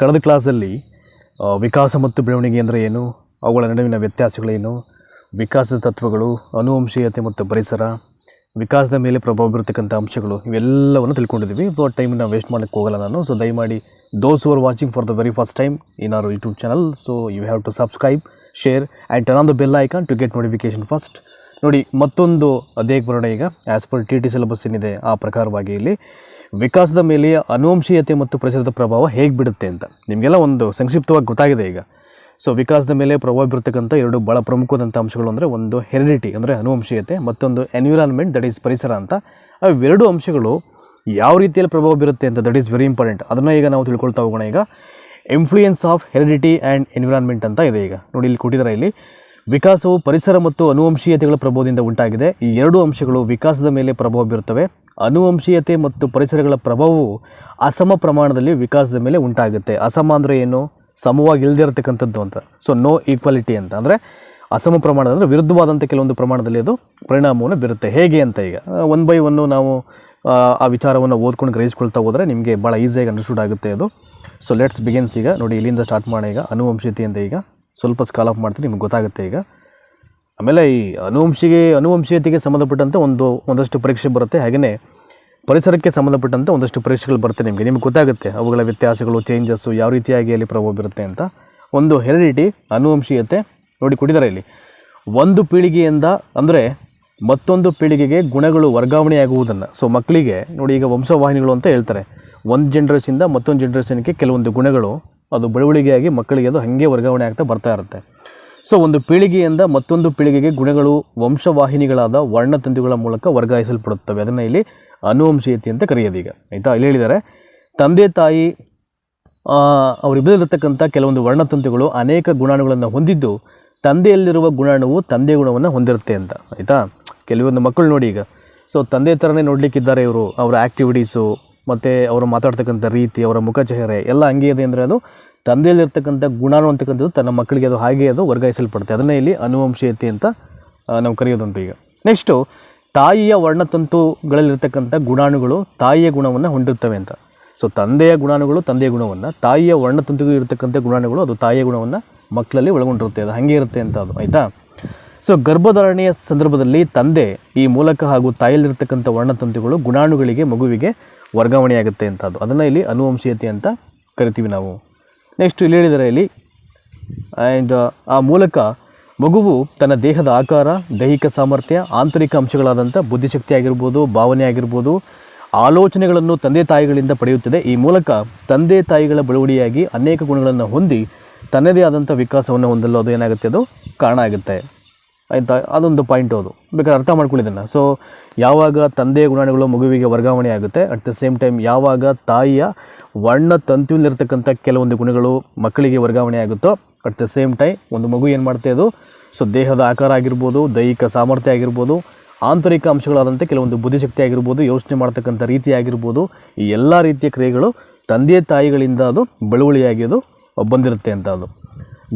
ಕಳೆದ ಕ್ಲಾಸಲ್ಲಿ ವಿಕಾಸ ಮತ್ತು ಬೆಳವಣಿಗೆ ಅಂದರೆ ಏನು? ಅವುಗಳ ನಡುವಿನ ವ್ಯತ್ಯಾಸಗಳೇನು? ವಿಕಾಸದ ತತ್ವಗಳು, ಅನುವಂಶೀಯತೆ ಮತ್ತು ಪರಿಸರ, ವಿಕಾಸದ ಮೇಲೆ ಪ್ರಭಾವ ಬೀರತಕ್ಕಂಥ ಅಂಶಗಳು, ಇವೆಲ್ಲವನ್ನು ತಿಳ್ಕೊಂಡಿದ್ದೀವಿ. ಸೊ ಟೈಮನ್ನ ವೇಸ್ಟ್ ಮಾಡೋಕ್ಕೆ ಹೋಗಲ್ಲ ನಾನು. ಸೊ ದಯಮಾಡಿ those are watching for the very first time in our YouTube channel so you have to subscribe share and turn on the bell icon to get notification first ನೋಡಿ, ಮತ್ತೊಂದು ಅದೇ ಬರೋಣ ಈಗ. As per T T syllabus ಏನಿದೆ, ಆ ಪ್ರಕಾರವಾಗಿ ಇಲ್ಲಿ. ವಿಕಾಸದ ಮೇಲೆ ಅನುವಂಶೀಯತೆ ಮತ್ತು ಪರಿಸರದ ಪ್ರಭಾವ ಹೇಗೆ ಬಿಡುತ್ತೆ ಅಂತ. ನಿಮಗೆಲ್ಲ ಒಂದು ಸಂಕ್ಷಿಪ್ತವಾಗಿ ಗೊತ್ತಾಗಿದೆ ಈಗ. ಸೊ ವಿಕಾಸದ ಮೇಲೆ ಪ್ರಭಾವ ಬೀರ್ತಕ್ಕಂಥ ಎರಡು ಭಾಳ ಪ್ರಮುಖವಾದಂಥ ಅಂಶಗಳು ಅಂದರೆ ಒಂದು ಹೆರಿಡಿಟಿ ಅಂದರೆ ಅನುವಂಶೀಯತೆ, ಮತ್ತೊಂದು ಎನ್ವಿರಾನ್ಮೆಂಟ್ ದಟ್ ಈಸ್ ಪರಿಸರ ಅಂತ. ಅವೆರಡು ಅಂಶಗಳು ಯಾವ ರೀತಿಯಲ್ಲಿ ಪ್ರಭಾವ ಬೀರುತ್ತೆ ಅಂತ ದಟ್ ಈಸ್ ವೆರಿ ಇಂಪಾರ್ಟೆಂಟ್ ಅದನ್ನು ಈಗ ನಾವು ತಿಳ್ಕೊಳ್ತಾ ಹೋಗೋಣ ಈಗ. Influence of heredity and environment ಅಂತ ಇದೆ ಈಗ. ನೋಡಿ, ಇಲ್ಲಿ ಕೊಟ್ಟಿದ್ದಾರೆ ಇಲ್ಲಿ. ವಿಕಾಸವು ಪರಿಸರ ಮತ್ತು ಅನುವಂಶೀಯತೆಗಳ ಪ್ರಭಾವದಿಂದ ಉಂಟಾಗಿದೆ. ಈ ಎರಡು ಅಂಶಗಳು ವಿಕಾಸದ ಮೇಲೆ ಪ್ರಭಾವ ಬೀರುತ್ತವೆ ಅನುವಂಶೀಯತೆ ಮತ್ತು ಪರಿಸರಗಳ ಪ್ರಭಾವವು ಅಸಮ ಪ್ರಮಾಣದಲ್ಲಿ ವಿಕಾಸದ ಮೇಲೆ ಉಂಟಾಗುತ್ತೆ. ಅಸಮ ಅಂದರೆ ಏನು? ಸಮವಾಗಿ ಇಲ್ಲದಿರತಕ್ಕಂಥದ್ದು ಅಂತ. ಸೊ ನೋ ಈಕ್ವಾಲಿಟಿ ಅಂತ. ಅಂದರೆ ಅಸಮ ಪ್ರಮಾಣದ ಅಂದರೆ ವಿರುದ್ಧವಾದಂಥ ಕೆಲವೊಂದು ಪ್ರಮಾಣದಲ್ಲಿ ಅದು ಪರಿಣಾಮವನ್ನು ಬೀರುತ್ತೆ. ಹೇಗೆ ಅಂತ ಈಗ? ಒನ್ ಬೈ ಒನ್ನು ನಾವು ಆ, ವಿಚಾರವನ್ನು ಓದ್ಕೊಂಡು ಗ್ರಹಿಸ್ಕೊಳ್ತಾ ಹೋದರೆ ನಿಮಗೆ ಭಾಳ ಈಸಿಯಾಗಿ ಅಂಡರ್ಸ್ಟೂಡ್ ಆಗುತ್ತೆ ಅದು. ಸೊ ಲೆಟ್ಸ್ ಬಿಗಿನ್ಸ್ ಈಗ ನೋಡಿ ಇಲ್ಲಿಂದ ಸ್ಟಾರ್ಟ್ ಮಾಡೋಣ ಈಗ. ಅನುವಂಶೀಯತೆಯಿಂದ ಈಗ. ಸ್ವಲ್ಪ ಸ್ಕಾಲ್ ಆಫ್ ಮಾಡ್ತೀನಿ ನಿಮ್ಗೆ ಗೊತ್ತಾಗುತ್ತೆ ಈಗ. ಆಮೇಲೆ ಈ ಅನುವಂಶಿಗೆ, ಅನುವಂಶೀಯತೆಗೆ ಸಂಬಂಧಪಟ್ಟಂತೆ ಒಂದು, ಒಂದಷ್ಟು ಪರೀಕ್ಷೆ ಬರುತ್ತೆ. ಹಾಗೆಯೇ ಪರಿಸರಕ್ಕೆ ಸಂಬಂಧಪಟ್ಟಂತೆ ಒಂದಷ್ಟು ಪರೀಕ್ಷೆಗಳು ಬರುತ್ತೆ ನಿಮಗೆ. ನಿಮ್ಗೆ ಗೊತ್ತಾಗುತ್ತೆ ಅವುಗಳ ವ್ಯತ್ಯಾಸಗಳು ಚೇಂಜಸ್ಸು ಯಾವ ರೀತಿಯಾಗಿ ಅಲ್ಲಿ ಪ್ರಭಾವ ಬೀರುತ್ತೆ ಅಂತ. ಒಂದು ಹೆರಿಡಿಟಿ ಅನುವಂಶೀಯತೆ ನೋಡಿ ಕೊಟ್ಟಿದ್ದಾರೆ ಇಲ್ಲಿ. ಒಂದು ಪೀಳಿಗೆಯಿಂದ ಅಂದರೆ ಮತ್ತೊಂದು ಪೀಳಿಗೆಗೆ ಗುಣಗಳು ವರ್ಗಾವಣೆಯಾಗುವುದನ್ನು. ಸೊ ಮಕ್ಕಳಿಗೆ ನೋಡಿ ಈಗ ವಂಶವಾಹಿನಿಗಳು ಅಂತ ಹೇಳ್ತಾರೆ. ಒಂದು ಜನ್ರೇಷನಿಂದ ಮತ್ತೊಂದು ಜನ್ರೇಷನ್ಗೆ ಕೆಲವೊಂದು ಗುಣಗಳು ಅದು ಬೆಳವಣಿಗೆಯಾಗಿ ಮಕ್ಕಳಿಗೆ ಅದು ಹಾಗೆ ವರ್ಗಾವಣೆ ಆಗ್ತಾ ಬರ್ತಾ ಇರುತ್ತೆ. ಸೊ ಒಂದು ಪೀಳಿಗೆಯಿಂದ ಮತ್ತೊಂದು ಪೀಳಿಗೆಗೆ ಗುಣಗಳು ವಂಶವಾಹಿನಿಗಳಾದ ವರ್ಣತಂತುಗಳ ಮೂಲಕ ವರ್ಗಾಯಿಸಲ್ಪಡುತ್ತವೆ. ಅದನ್ನು ಇಲ್ಲಿ ಅನುವಂಶೀಯತೆ ಅಂತ ಕರೆಯೋದೀಗ ಆಯಿತಾ? ಇಲ್ಲಿ ಹೇಳಿದ್ದಾರೆ, ತಂದೆ, ತಾಯಿ ಅವರಿಬ್ಬರಲ್ಲಿರ್ತಕ್ಕಂಥ ಕೆಲವೊಂದು ವರ್ಣತಂತುಗಳು ಅನೇಕ ಗುಣಾಣುಗಳನ್ನು ಹೊಂದಿದ್ದು ತಂದೆಯಲ್ಲಿರುವ ಗುಣಾಣುವು ತಂದೆ ಗುಣವನ್ನು ಹೊಂದಿರುತ್ತೆ ಅಂತ. ಆಯಿತಾ? ಕೆಲವೊಂದು ಮಕ್ಕಳು ನೋಡಿ ಈಗ. ಸೊ ತಂದೆ ಥರನೇ ನೋಡಲಿಕ್ಕಿದ್ದಾರೆ ಇವರು, ಅವರ ಆ್ಯಕ್ಟಿವಿಟೀಸು ಮತ್ತು ಅವರು ಮಾತಾಡ್ತಕ್ಕಂಥ ರೀತಿ, ಅವರ ಮುಖ ಚೆಹರೆ ಎಲ್ಲ ಹಂಗೆ ಇದೆ ಅಂದರೆ ಅದು ತಂದೆಯಲ್ಲಿರ್ತಕ್ಕಂಥ ಗುಣಾನು ಅಂತಕ್ಕಂಥದ್ದು ತನ್ನ ಮಕ್ಕಳಿಗೆ ಅದು ಹಾಗೆ ಅದು ವರ್ಗಾಯಿಸಲ್ಪಡುತ್ತೆ. ಅದನ್ನೇ ಇಲ್ಲಿ ಅನುವಂಶೀಯತೆ ಅಂತ ನಾವು ಕರೆಯೋದುಂಟು ಈಗ. ನೆಕ್ಸ್ಟು ತಾಯಿಯ ವರ್ಣತಂತುಗಳಲ್ಲಿರ್ತಕ್ಕಂಥ ಗುಣಾಣುಗಳು ತಾಯಿಯ ಗುಣವನ್ನು ಹೊಂದಿರ್ತವೆ ಅಂತ. ಸೊ ತಂದೆಯ ಗುಣಾಣುಗಳು ತಂದೆಯ ಗುಣವನ್ನು, ತಾಯಿಯ ವರ್ಣತಂತುಗಳು ಇರತಕ್ಕಂಥ ಗುಣಾಣುಗಳು ಅದು ತಾಯಿಯ ಗುಣವನ್ನು ಮಕ್ಕಳಲ್ಲಿ ಒಳಗೊಂಡಿರುತ್ತೆ. ಅದು ಹಾಗೆ ಇರುತ್ತೆ ಅಂತ ಅದು, ಆಯಿತಾ? ಸೊ ಗರ್ಭಧಾರಣೆಯ ಸಂದರ್ಭದಲ್ಲಿ ತಂದೆ ಈ ಮೂಲಕ ಹಾಗೂ ತಾಯಿಯಲ್ಲಿರ್ತಕ್ಕಂಥ ವರ್ಣತಂತುಗಳು ಗುಣಾಣುಗಳಿಗೆ ಮಗುವಿಗೆ ವರ್ಗಾವಣೆಯಾಗುತ್ತೆ ಅಂತ ಅದು. ಅದನ್ನು ಇಲ್ಲಿ ಅನುವಂಶೀಯತೆ ಅಂತ ಕರಿತೀವಿ ನಾವು. ನೆಕ್ಸ್ಟ್ ಇಲ್ಲಿ ಹೇಳಿದರೆ ಇಲ್ಲಿ ಆ್ಯಂಡ್ ಆ ಮೂಲಕ ಮಗುವು ತನ್ನ ದೇಹದ ಆಕಾರ, ದೈಹಿಕ ಸಾಮರ್ಥ್ಯ, ಆಂತರಿಕ ಅಂಶಗಳಾದಂಥ ಬುದ್ಧಿಶಕ್ತಿ ಆಗಿರ್ಬೋದು ಭಾವನೆ ಆಗಿರ್ಬೋದು ಆಲೋಚನೆಗಳನ್ನು ತಂದೆ ತಾಯಿಗಳಿಂದ ಪಡೆಯುತ್ತದೆ. ಈ ಮೂಲಕ ತಂದೆ ತಾಯಿಗಳ ಬೆಳವಣಿಗೆಯಾಗಿ ಅನೇಕ ಗುಣಗಳನ್ನು ಹೊಂದಿ ತನ್ನದೇ ಆದಂಥ ವಿಕಾಸವನ್ನು ಹೊಂದಲು ಅದು ಏನಾಗುತ್ತೆ? ಅದು ಕಾರಣ ಆಗುತ್ತೆ. ಆಯಿತಾ? ಅದೊಂದು ಪಾಯಿಂಟ್ ಅದು. ಬೇಕಾದ್ರೆ ಅರ್ಥ ಮಾಡ್ಕೊಳ್ಳಿದ್ದನ್ನು ಸೊ ಯಾವಾಗ ತಂದೆಯ ಗುಣಗಳು ಮಗುವಿಗೆ ವರ್ಗಾವಣೆ ಆಗುತ್ತೆ ಅಟ್ ದ ಸೇಮ್ ಟೈಮ್ ಯಾವಾಗ ತಾಯಿಯ ವರ್ಣ ತಂತುವಿನಲ್ಲಿರ್ತಕ್ಕಂಥ ಕೆಲವೊಂದು ಗುಣಗಳು ಮಕ್ಕಳಿಗೆ ವರ್ಗಾವಣೆ ಆಗುತ್ತೋ ಅಟ್ ದ ಸೇಮ್ ಟೈಮ್ ಒಂದು ಮಗು ಏನು ಮಾಡುತ್ತೆ ಅದು ಸೊ ದೇಹದ ಆಕಾರ ಆಗಿರ್ಬೋದು, ದೈಹಿಕ ಸಾಮರ್ಥ್ಯ ಆಗಿರ್ಬೋದು, ಆಂತರಿಕ ಅಂಶಗಳಾದಂತೆ ಕೆಲವೊಂದು ಬುದ್ಧಿಶಕ್ತಿ ಆಗಿರ್ಬೋದು, ಯೋಚನೆ ಮಾಡ್ತಕ್ಕಂಥ ರೀತಿ ಆಗಿರ್ಬೋದು, ಈ ಎಲ್ಲ ರೀತಿಯ ಕ್ರಿಯೆಗಳು ತಂದೆ ತಾಯಿಗಳಿಂದ ಅದು ಬೆಳವಣಿಗೆಯಾಗಿ ಅದು ಬಂದಿರುತ್ತೆ ಅಂತ ಅದು.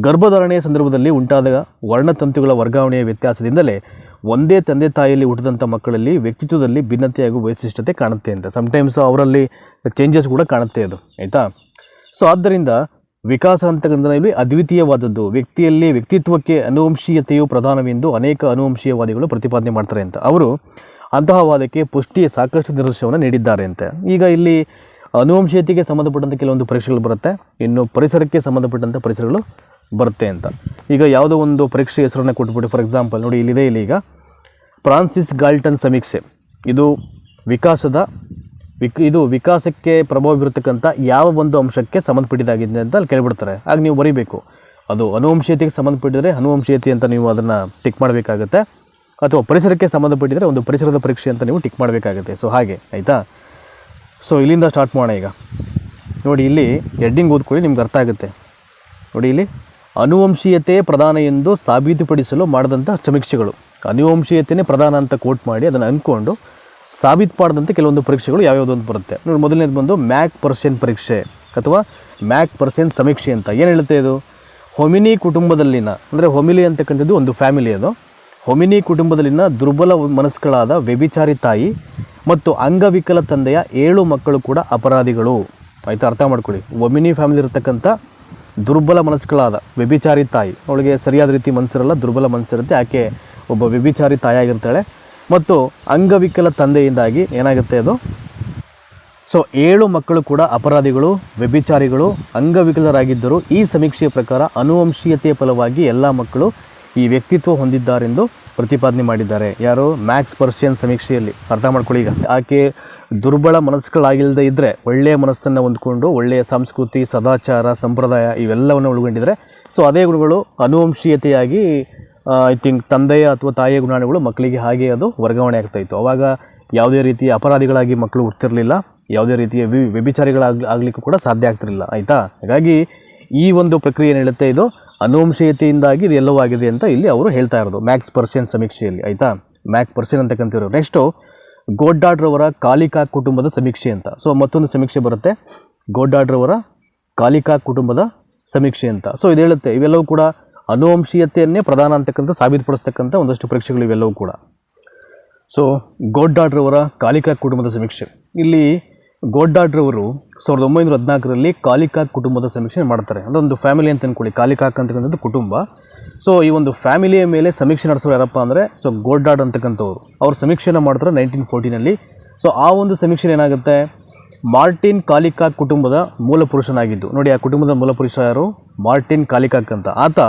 ಗರ್ಭಧಾರಣೆಯ ಸಂದರ್ಭದಲ್ಲಿ ಉಂಟಾದ ವರ್ಣತಂತುಗಳ ವರ್ಗಾವಣೆಯ ವ್ಯತ್ಯಾಸದಿಂದಲೇ ಒಂದೇ ತಂದೆ ತಾಯಿಯಲ್ಲಿ ಹುಟ್ಟಿದಂಥ ಮಕ್ಕಳಲ್ಲಿ ವ್ಯಕ್ತಿತ್ವದಲ್ಲಿ ಭಿನ್ನತೆ ಹಾಗೂ ವೈಶಿಷ್ಟ್ಯತೆ ಕಾಣುತ್ತೆ ಅಂತ. ಸಮ್ಟೈಮ್ಸ್ ಅವರಲ್ಲಿ ಚೇಂಜಸ್ ಕೂಡ ಕಾಣುತ್ತೆ ಅದು, ಆಯಿತಾ? ಸೊ ಆದ್ದರಿಂದ ವಿಕಾಸ ಅಂತಕ್ಕಂಥ ಇಲ್ಲಿ ಅದ್ವಿತೀಯವಾದದ್ದು, ವ್ಯಕ್ತಿಯಲ್ಲಿ ವ್ಯಕ್ತಿತ್ವಕ್ಕೆ ಅನುವಂಶೀಯತೆಯು ಪ್ರಧಾನವೆಂದು ಅನೇಕ ಅನುವಂಶೀಯವಾದಿಗಳು ಪ್ರತಿಪಾದನೆ ಮಾಡ್ತಾರೆ ಅಂತ. ಅವರು ಅಂತಹ ವಾದಕ್ಕೆ ಪುಷ್ಟಿಯ ಸಾಕಷ್ಟು ನಿದರ್ಶನವನ್ನು ನೀಡಿದ್ದಾರೆ ಅಂತ. ಈಗ ಇಲ್ಲಿ ಅನುವಂಶೀಯತೆಗೆ ಸಂಬಂಧಪಟ್ಟಂಥ ಕೆಲವೊಂದು ಪರೀಕ್ಷೆಗಳು ಬರುತ್ತೆ. ಇನ್ನು ಪರಿಸರಕ್ಕೆ ಸಂಬಂಧಪಟ್ಟಂಥ ಪರಿಸರಗಳು ಬರುತ್ತೆ ಅಂತ. ಈಗ ಯಾವುದೋ ಒಂದು ಪರೀಕ್ಷೆ ಹೆಸರನ್ನು ಕೊಟ್ಬಿಟ್ಟು ಫಾರ್ ಎಕ್ಸಾಂಪಲ್ ನೋಡಿ ಇಲ್ಲಿದೆ, ಇಲ್ಲಿ ಈಗ. ಫ್ರಾನ್ಸಿಸ್ ಗಾಲ್ಟನ್ ಸಮೀಕ್ಷೆ. ಇದು ವಿಕಾಸದ, ವಿಕ್, ಇದು ವಿಕಾಸಕ್ಕೆ ಪ್ರಭಾವ ಬೀರತಕ್ಕಂಥ ಯಾವ ಒಂದು ಅಂಶಕ್ಕೆ ಸಂಬಂಧಪಟ್ಟಿದ್ದಾಗಿದೆ ಅಂತ ಅಲ್ಲಿ ಕೇಳಿಬಿಡ್ತಾರೆ. ಆಗ ನೀವು ಬರೀಬೇಕು. ಅದು ಅನುವಂಶೀಯತೆಗೆ ಸಂಬಂಧಪಟ್ಟಿದ್ರೆ ಅನುವಂಶೀಯತೆ ಅಂತ ನೀವು ಅದನ್ನು ಟಿಕ್ ಮಾಡಬೇಕಾಗತ್ತೆ. ಅಥವಾ ಪರಿಸರಕ್ಕೆ ಸಂಬಂಧಪಟ್ಟಿದ್ರೆ ಒಂದು ಪರಿಸರದ ಪರೀಕ್ಷೆ ಅಂತ ನೀವು ಟಿಕ್ ಮಾಡಬೇಕಾಗುತ್ತೆ. ಸೊ ಹಾಗೆ, ಆಯಿತಾ? ಸೊ ಇಲ್ಲಿಂದ ಸ್ಟಾರ್ಟ್ ಮಾಡೋಣ ಈಗ. ನೋಡಿ, ಇಲ್ಲಿ ಹೆಡ್ಡಿಂಗ್ ಓದ್ಕೊಳ್ಳಿ, ನಿಮ್ಗೆ ಅರ್ಥ ಆಗುತ್ತೆ. ನೋಡಿ, ಇಲ್ಲಿ. ಅನುವಂಶೀಯತೆ ಪ್ರಧಾನ ಎಂದು ಸಾಬೀತುಪಡಿಸಲು ಮಾಡಿದಂಥ ಸಮೀಕ್ಷೆಗಳು. ಅನುವಂಶೀಯತೆಯೇ ಪ್ರಧಾನ ಅಂತ ಕೋಟ್ ಮಾಡಿ ಅದನ್ನು ಅಂದ್ಕೊಂಡು ಸಾಬೀತು ಮಾಡಿದಂಥ ಕೆಲವೊಂದು ಪರೀಕ್ಷೆಗಳು ಯಾವ್ಯಾವುದು ಅಂತ ಬರುತ್ತೆ. ನೋಡಿ, ಮೊದಲನೇದು ಬಂದು ಮ್ಯಾಕ್ ಪರ್ಸೆನ್ ಪರೀಕ್ಷೆ ಅಥವಾ ಮ್ಯಾಕ್ ಪರ್ಸೆನ್ ಸಮೀಕ್ಷೆ ಅಂತ. ಏನು ಹೇಳುತ್ತೆ ಇದು? ಹೊಮಿನಿ ಕುಟುಂಬದಲ್ಲಿನ, ಅಂದರೆ ಹೊಮಿಲಿ ಅಂತಕ್ಕಂಥದ್ದು ಒಂದು ಫ್ಯಾಮಿಲಿ ಅದು. ಹೊಮಿನಿ ಕುಟುಂಬದಲ್ಲಿನ ದುರ್ಬಲ ಮನಸ್ಸುಗಳಾದ ವ್ಯಭಿಚಾರಿ ತಾಯಿ ಮತ್ತು ಅಂಗವಿಕಲ ತಂದೆಯ ಏಳು ಮಕ್ಕಳು ಕೂಡ ಅಪರಾಧಿಗಳು. ಆಯಿತು, ಅರ್ಥ ಮಾಡ್ಕೊಳ್ಳಿ. ಒಮಿನಿ ಫ್ಯಾಮಿಲಿ ಇರತಕ್ಕಂಥ ದುರ್ಬಲ ಮನಸ್ಸುಗಳಾದ ವ್ಯಭಿಚಾರಿ ತಾಯಿ. ಅವಳಿಗೆ ಸರಿಯಾದ ರೀತಿ ಮನಸ್ಸಿರಲ್ಲ ದುರ್ಬಲ ಮನಸ್ಸಿರುತ್ತೆ ಆಕೆ ಒಬ್ಬ ವ್ಯಭಿಚಾರಿ ತಾಯಿಯಾಗಿರ್ತಾಳೆ ಮತ್ತು ಅಂಗವಿಕಲ ತಂದೆಯಿಂದಾಗಿ ಏನಾಗುತ್ತೆ ಅದು? ಸೊ ಏಳು ಮಕ್ಕಳು ಕೂಡ ಅಪರಾಧಿಗಳು, ವ್ಯಭಿಚಾರಿಗಳು, ಅಂಗವಿಕಲರಾಗಿದ್ದರು ಈ ಸಮೀಕ್ಷೆಯ ಪ್ರಕಾರ ಅನುವಂಶೀಯತೆಯ ಫಲವಾಗಿ ಎಲ್ಲ ಮಕ್ಕಳು ಈ ವ್ಯಕ್ತಿತ್ವ ಹೊಂದಿದ್ದಾರೆಂದು ಪ್ರತಿಪಾದನೆ ಮಾಡಿದ್ದಾರೆ. ಯಾರು? ಮ್ಯಾಕ್ಸ್ ಪರ್ಷಿಯನ್ ಸಮೀಕ್ಷೆಯಲ್ಲಿ. ಅರ್ಥ ಮಾಡ್ಕೊಳ್ಳಿ ಈಗ. ಆಕೆ ದುರ್ಬಲ ಮನಸ್ಸುಗಳಾಗಿಲ್ಲದೆ ಇದ್ದರೆ ಒಳ್ಳೆಯ ಮನಸ್ಸನ್ನು ಹೊಂದ್ಕೊಂಡು ಒಳ್ಳೆಯ ಸಂಸ್ಕೃತಿ, ಸದಾಚಾರ, ಸಂಪ್ರದಾಯ ಇವೆಲ್ಲವನ್ನು ಒಳಗೊಂಡಿದ್ದಾರೆ ಸೊ ಅದೇ ಗುಣಗಳು ಅನುವಂಶೀಯತೆಯಾಗಿ ಐ ಥಿಂಕ್ ತಂದೆಯ ಅಥವಾ ತಾಯಿಯ ಗುಣಾಣುಗಳು ಮಕ್ಕಳಿಗೆ ಹಾಗೆ ಅದು ವರ್ಗಾವಣೆ ಆಗ್ತಾಯಿತ್ತು ಅವಾಗ ಯಾವುದೇ ರೀತಿಯ ಅಪರಾಧಿಗಳಾಗಿ ಮಕ್ಕಳು ಹುಡ್ತಿರಲಿಲ್ಲ ಯಾವುದೇ ರೀತಿಯ ವಿ ವ್ಯಭಿಚಾರಿಗಳಾಗ ಆಗಲಿಕ್ಕೂ ಕೂಡ ಸಾಧ್ಯ ಆಗ್ತಿರಲಿಲ್ಲ. ಆಯಿತಾ? ಹಾಗಾಗಿ ಈ ಒಂದು ಪ್ರಕ್ರಿಯೆ ಏನು ಹೇಳುತ್ತೆ ಇದು ಅನುವಂಶೀಯತೆಯಿಂದಾಗಿ ಇದು ಎಲ್ಲವೂ ಆಗಿದೆ ಅಂತ ಇಲ್ಲಿ ಅವರು ಹೇಳ್ತಾ ಇರೋದು. ಮ್ಯಾಕ್ಸ್ ಪರ್ಷಿಯನ್ ಸಮೀಕ್ಷೆಯಲ್ಲಿ, ಆಯಿತಾ? ಮ್ಯಾಕ್ ಪರ್ಷಿಯನ್ ಅಂತಕ್ಕಂಥವ್ರು ನೆಕ್ಸ್ಟು ಗೋಡ್ಡಾಡ್ರವರ ಕಾಲಿಕಾ ಕುಟುಂಬದ ಸಮೀಕ್ಷೆ ಅಂತ. ಸೊ ಮತ್ತೊಂದು ಸಮೀಕ್ಷೆ ಬರುತ್ತೆ. ಗೋಡ್ಡಾಡ್ರವರ ಕಾಲಿಕಾ ಕುಟುಂಬದ ಸಮೀಕ್ಷೆ ಅಂತ. ಸೊ ಇದು ಹೇಳುತ್ತೆ, ಇವೆಲ್ಲವೂ ಕೂಡ ಅನುವಂಶೀಯತೆಯನ್ನೇ ಪ್ರಧಾನ ಅಂತಕ್ಕಂಥ, ಸಾಬೀತುಪಡಿಸ್ತಕ್ಕಂಥ ಒಂದಷ್ಟು ಪರೀಕ್ಷೆಗಳು ಇವೆಲ್ಲವೂ ಕೂಡ. ಸೊ ಗೋಡ್ಡಾಡ್ರವರ ಕಾಲಿಕಾ ಕುಟುಂಬದ ಸಮೀಕ್ಷೆ. ಇಲ್ಲಿ ಗೋಡ್ಡಾಡ್ರವರು ಸಾವಿರದ ಒಂಬೈನೂರ ಹದಿನಾಲ್ಕರಲ್ಲಿ ಕಾಲಿಕಾಕ್ ಕುಟುಂಬದ ಸಮೀಕ್ಷೆ ಮಾಡ್ತಾರೆ. ಅದೊಂದು ಫ್ಯಾಮಿಲಿ ಅಂತ ಅಂದ್ಕೊಳ್ಳಿ ಕಾಲಿಕಾಕ್ ಅಂತಕ್ಕಂಥದ್ದು ಕುಟುಂಬ. ಸೊ ಈ ಒಂದು ಫ್ಯಾಮಿಲಿಯ ಮೇಲೆ ಸಮೀಕ್ಷೆ ನಡೆಸೋರು ಯಾರಪ್ಪ ಅಂದರೆ ಸೊ ಗೋಡ್ಡಾಡ್ ಅಂತಕ್ಕಂಥವ್ರು. ಅವ್ರು ಸಮೀಕ್ಷೆನ ಮಾಡ್ತಾರೆ ನೈನ್ಟೀನ್ ಫೋರ್ಟೀನಲ್ಲಿ. ಸೊ ಆ ಒಂದು ಸಮೀಕ್ಷೆ ಏನಾಗುತ್ತೆ? ಮಾರ್ಟಿನ್ ಕಾಲಿಕಾಕ್ ಕುಟುಂಬದ ಮೂಲ ಪುರುಷನಾಗಿದ್ದು ನೋಡಿ, ಆ ಕುಟುಂಬದ ಮೂಲ ಪುರುಷ ಯಾರು? ಮಾರ್ಟಿನ್ ಕಾಲಿಕಾಕ್ ಅಂತ. ಆತ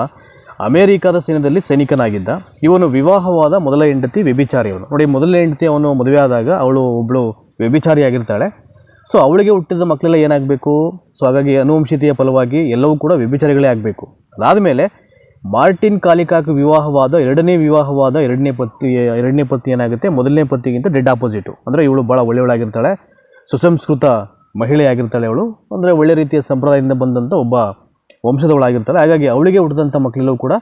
ಅಮೇರಿಕಾದ ಸೈನ್ಯದಲ್ಲಿ ಸೈನಿಕನಾಗಿದ್ದ. ಇವನು ವಿವಾಹವಾದ ಮೊದಲ ಹೆಂಡತಿ ವ್ಯಭಿಚಾರಿ ಅವನು. ನೋಡಿ, ಮೊದಲ ಹೆಂಡತಿ ಅವನು ಮದುವೆ ಆದಾಗ ಅವಳು ಒಬ್ಬಳು ವ್ಯಭಿಚಾರಿಯಾಗಿರ್ತಾಳೆ ಸೊ ಅವಳಿಗೆ ಹುಟ್ಟಿದ ಮಕ್ಕಳೆಲ್ಲ ಏನಾಗಬೇಕು? ಸೊ ಹಾಗಾಗಿ ಅನುವಂಶೀತೆಯ ಫಲವಾಗಿ ಎಲ್ಲವೂ ಕೂಡ ವ್ಯಭಿಚಾರಿಗಳೇ ಆಗಬೇಕು. ಅದಾದ ಮೇಲೆ ಮಾರ್ಟಿನ್ ಕಾಲಿಕಾಕ ವಿವಾಹವಾದ ಎರಡನೇ ವಿವಾಹವಾದ ಎರಡನೇ ಪತ್ತಿ ಎರಡನೇ ಪತಿ ಏನಾಗುತ್ತೆ? ಮೊದಲನೇ ಪತ್ತಿಗಿಂತ ಡೆಡ್ ಆಪೋಸಿಟು ಅಂದರೆ ಇವಳು ಭಾಳ ಒಳ್ಳೆಯವಳಾಗಿರ್ತಾಳೆ, ಸುಸಂಸ್ಕೃತ ಮಹಿಳೆಯಾಗಿರ್ತಾಳೆ ಅವಳು. ಅಂದರೆ ಒಳ್ಳೆ ರೀತಿಯ ಸಂಪ್ರದಾಯದಿಂದ ಬಂದಂಥ ಒಬ್ಬ ವಂಶದವಳಾಗಿರ್ತಾಳೆ. ಹಾಗಾಗಿ ಅವಳಿಗೆ ಹುಟ್ಟಿದಂಥ ಮಕ್ಕಳಲ್ಲೂ ಕೂಡ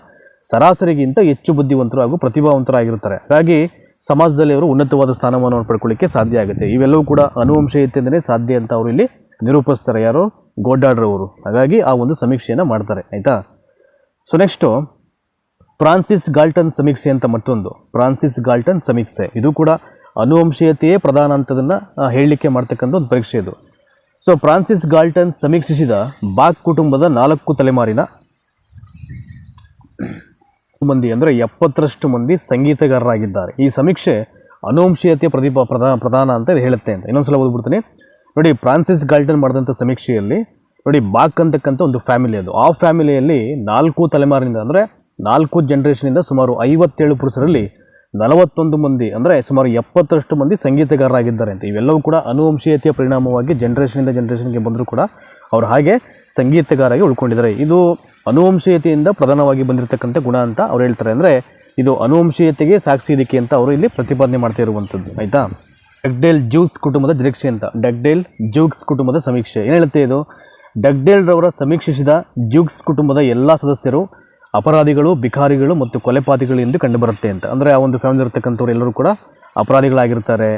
ಸರಾಸರಿಗಿಂತ ಹೆಚ್ಚು ಬುದ್ಧಿವಂತರು ಹಾಗೂ ಪ್ರತಿಭಾವಂತರಾಗಿರ್ತಾರೆ. ಹಾಗಾಗಿ ಸಮಾಜದಲ್ಲಿ ಅವರು ಉನ್ನತವಾದ ಸ್ಥಾನಮಾನವನ್ನು ಪಡ್ಕೊಳ್ಳಿಕ್ಕೆ ಸಾಧ್ಯ ಆಗುತ್ತೆ. ಇವೆಲ್ಲವೂ ಕೂಡ ಅನುವಂಶೀಯತೆಯಿಂದಲೇ ಸಾಧ್ಯ ಅಂತ ಅವರು ಇಲ್ಲಿ ನಿರೂಪಿಸ್ತಾರೆ. ಯಾರು? ಗೋಡ್ಡಾಡ್ರವರು ಹಾಗಾಗಿ ಆ ಒಂದು ಸಮೀಕ್ಷೆಯನ್ನು ಮಾಡ್ತಾರೆ. ಆಯಿತಾ? ಸೊ ನೆಕ್ಸ್ಟು ಫ್ರಾನ್ಸಿಸ್ ಗಾಲ್ಟನ್ ಸಮೀಕ್ಷೆ ಅಂತ ಮತ್ತೊಂದು. ಫ್ರಾನ್ಸಿಸ್ ಗಾಲ್ಟನ್ ಸಮೀಕ್ಷೆ. ಇದು ಕೂಡ ಅನುವಂಶೀಯತೆಯೇ ಪ್ರಧಾನ ಅಂತದನ್ನು ಹೇಳಲಿಕ್ಕೆ ಮಾಡ್ತಕ್ಕಂಥ ಒಂದು ಪರೀಕ್ಷೆ ಇದು. ಸೊ ಫ್ರಾನ್ಸಿಸ್ ಗಾಲ್ಟನ್ ಸಮೀಕ್ಷಿಸಿದ ಬಾಕ್ ಕುಟುಂಬದ ನಾಲ್ಕು ತಲೆಮಾರಿನ ಮಂದಿ ಅಂದರೆ ಎಪ್ಪತ್ತರಷ್ಟು ಮಂದಿ ಸಂಗೀತಗಾರರಾಗಿದ್ದಾರೆ. ಈ ಸಮೀಕ್ಷೆ ಅನುವಂಶೀಯತೆಯ ಪ್ರತಿಭಾ ಪ್ರಧಾನ ಪ್ರಧಾನ ಅಂತ ಹೇಳುತ್ತೆ ಅಂತ. ಇನ್ನೊಂದು ಸಲ ಓದ್ಬಿಡ್ತೀನಿ. ನೋಡಿ, ಫ್ರಾನ್ಸಿಸ್ ಗಾಲ್ಟನ್ ಮಾಡಿದಂಥ ಸಮೀಕ್ಷೆಯಲ್ಲಿ ನೋಡಿ, ಬಾಕ್ ಅಂತಕ್ಕಂಥ ಒಂದು ಫ್ಯಾಮಿಲಿ ಅದು. ಆ ಫ್ಯಾಮಿಲಿಯಲ್ಲಿ ನಾಲ್ಕು ತಲೆಮಾರಿನಿಂದ ಅಂದರೆ ನಾಲ್ಕು ಜನ್ರೇಷನಿಂದ ಸುಮಾರು ಐವತ್ತೇಳು ಪುರುಷರಲ್ಲಿ ನಲವತ್ತೊಂದು ಮಂದಿ ಅಂದರೆ ಸುಮಾರು ಎಪ್ಪತ್ತರಷ್ಟು ಮಂದಿ ಸಂಗೀತಗಾರರಾಗಿದ್ದಾರೆ ಅಂತ. ಇವೆಲ್ಲವೂ ಕೂಡ ಅನುವಂಶೀಯತೆಯ ಪರಿಣಾಮವಾಗಿ ಜನ್ರೇಷನಿಂದ ಜನ್ರೇಷನ್ಗೆ ಬಂದರೂ ಕೂಡ ಅವರು ಹಾಗೆ ಸಂಗೀತಗಾರಾಗಿ ಉಳ್ಕೊಂಡಿದ್ದಾರೆ. ಇದು ಅನುವಂಶೀಯತೆಯಿಂದ ಪ್ರಧಾನವಾಗಿ ಬಂದಿರತಕ್ಕಂಥ ಗುಣ ಅಂತ ಅವ್ರು ಹೇಳ್ತಾರೆ ಅಂದರೆ, ಇದು ಅನುವಂಶೀಯತೆಗೆ ಸಾಕ್ಷಿ ಇದಕ್ಕೆ ಅಂತ ಅವರು ಇಲ್ಲಿ ಪ್ರತಿಪಾದನೆ ಮಾಡ್ತಾ ಇರುವಂಥದ್ದು, ಆಯಿತಾ? ಡಗ್ಡೇಲ್ ಜೂಕ್ಸ್ ಕುಟುಂಬದ ನಿರೀಕ್ಷೆ ಅಂತ. ಡಗ್ಡೇಲ್ ಜೂಕ್ಸ್ ಕುಟುಂಬದ ಸಮೀಕ್ಷೆ. ಏನು ಹೇಳುತ್ತೆ ಇದು? ಡಗ್ಡೇಲ್ರವರ ಸಮೀಕ್ಷಿಸಿದ ಜೂಕ್ಸ್ ಕುಟುಂಬದ ಎಲ್ಲ ಸದಸ್ಯರು, ಅಪರಾಧಿಗಳು ಬಿಕಾರಿಗಳು ಮತ್ತು ಕೊಲೆಪಾತಿಗಳು ಎಂದು ಕಂಡುಬರುತ್ತೆ ಅಂತ. ಅಂದರೆ ಆ ಒಂದು ಫ್ಯಾಮಿಲಿ ಇರತಕ್ಕಂಥವ್ರು ಎಲ್ಲರೂ ಕೂಡ ಅಪರಾಧಿಗಳಾಗಿರ್ತಾರೆ.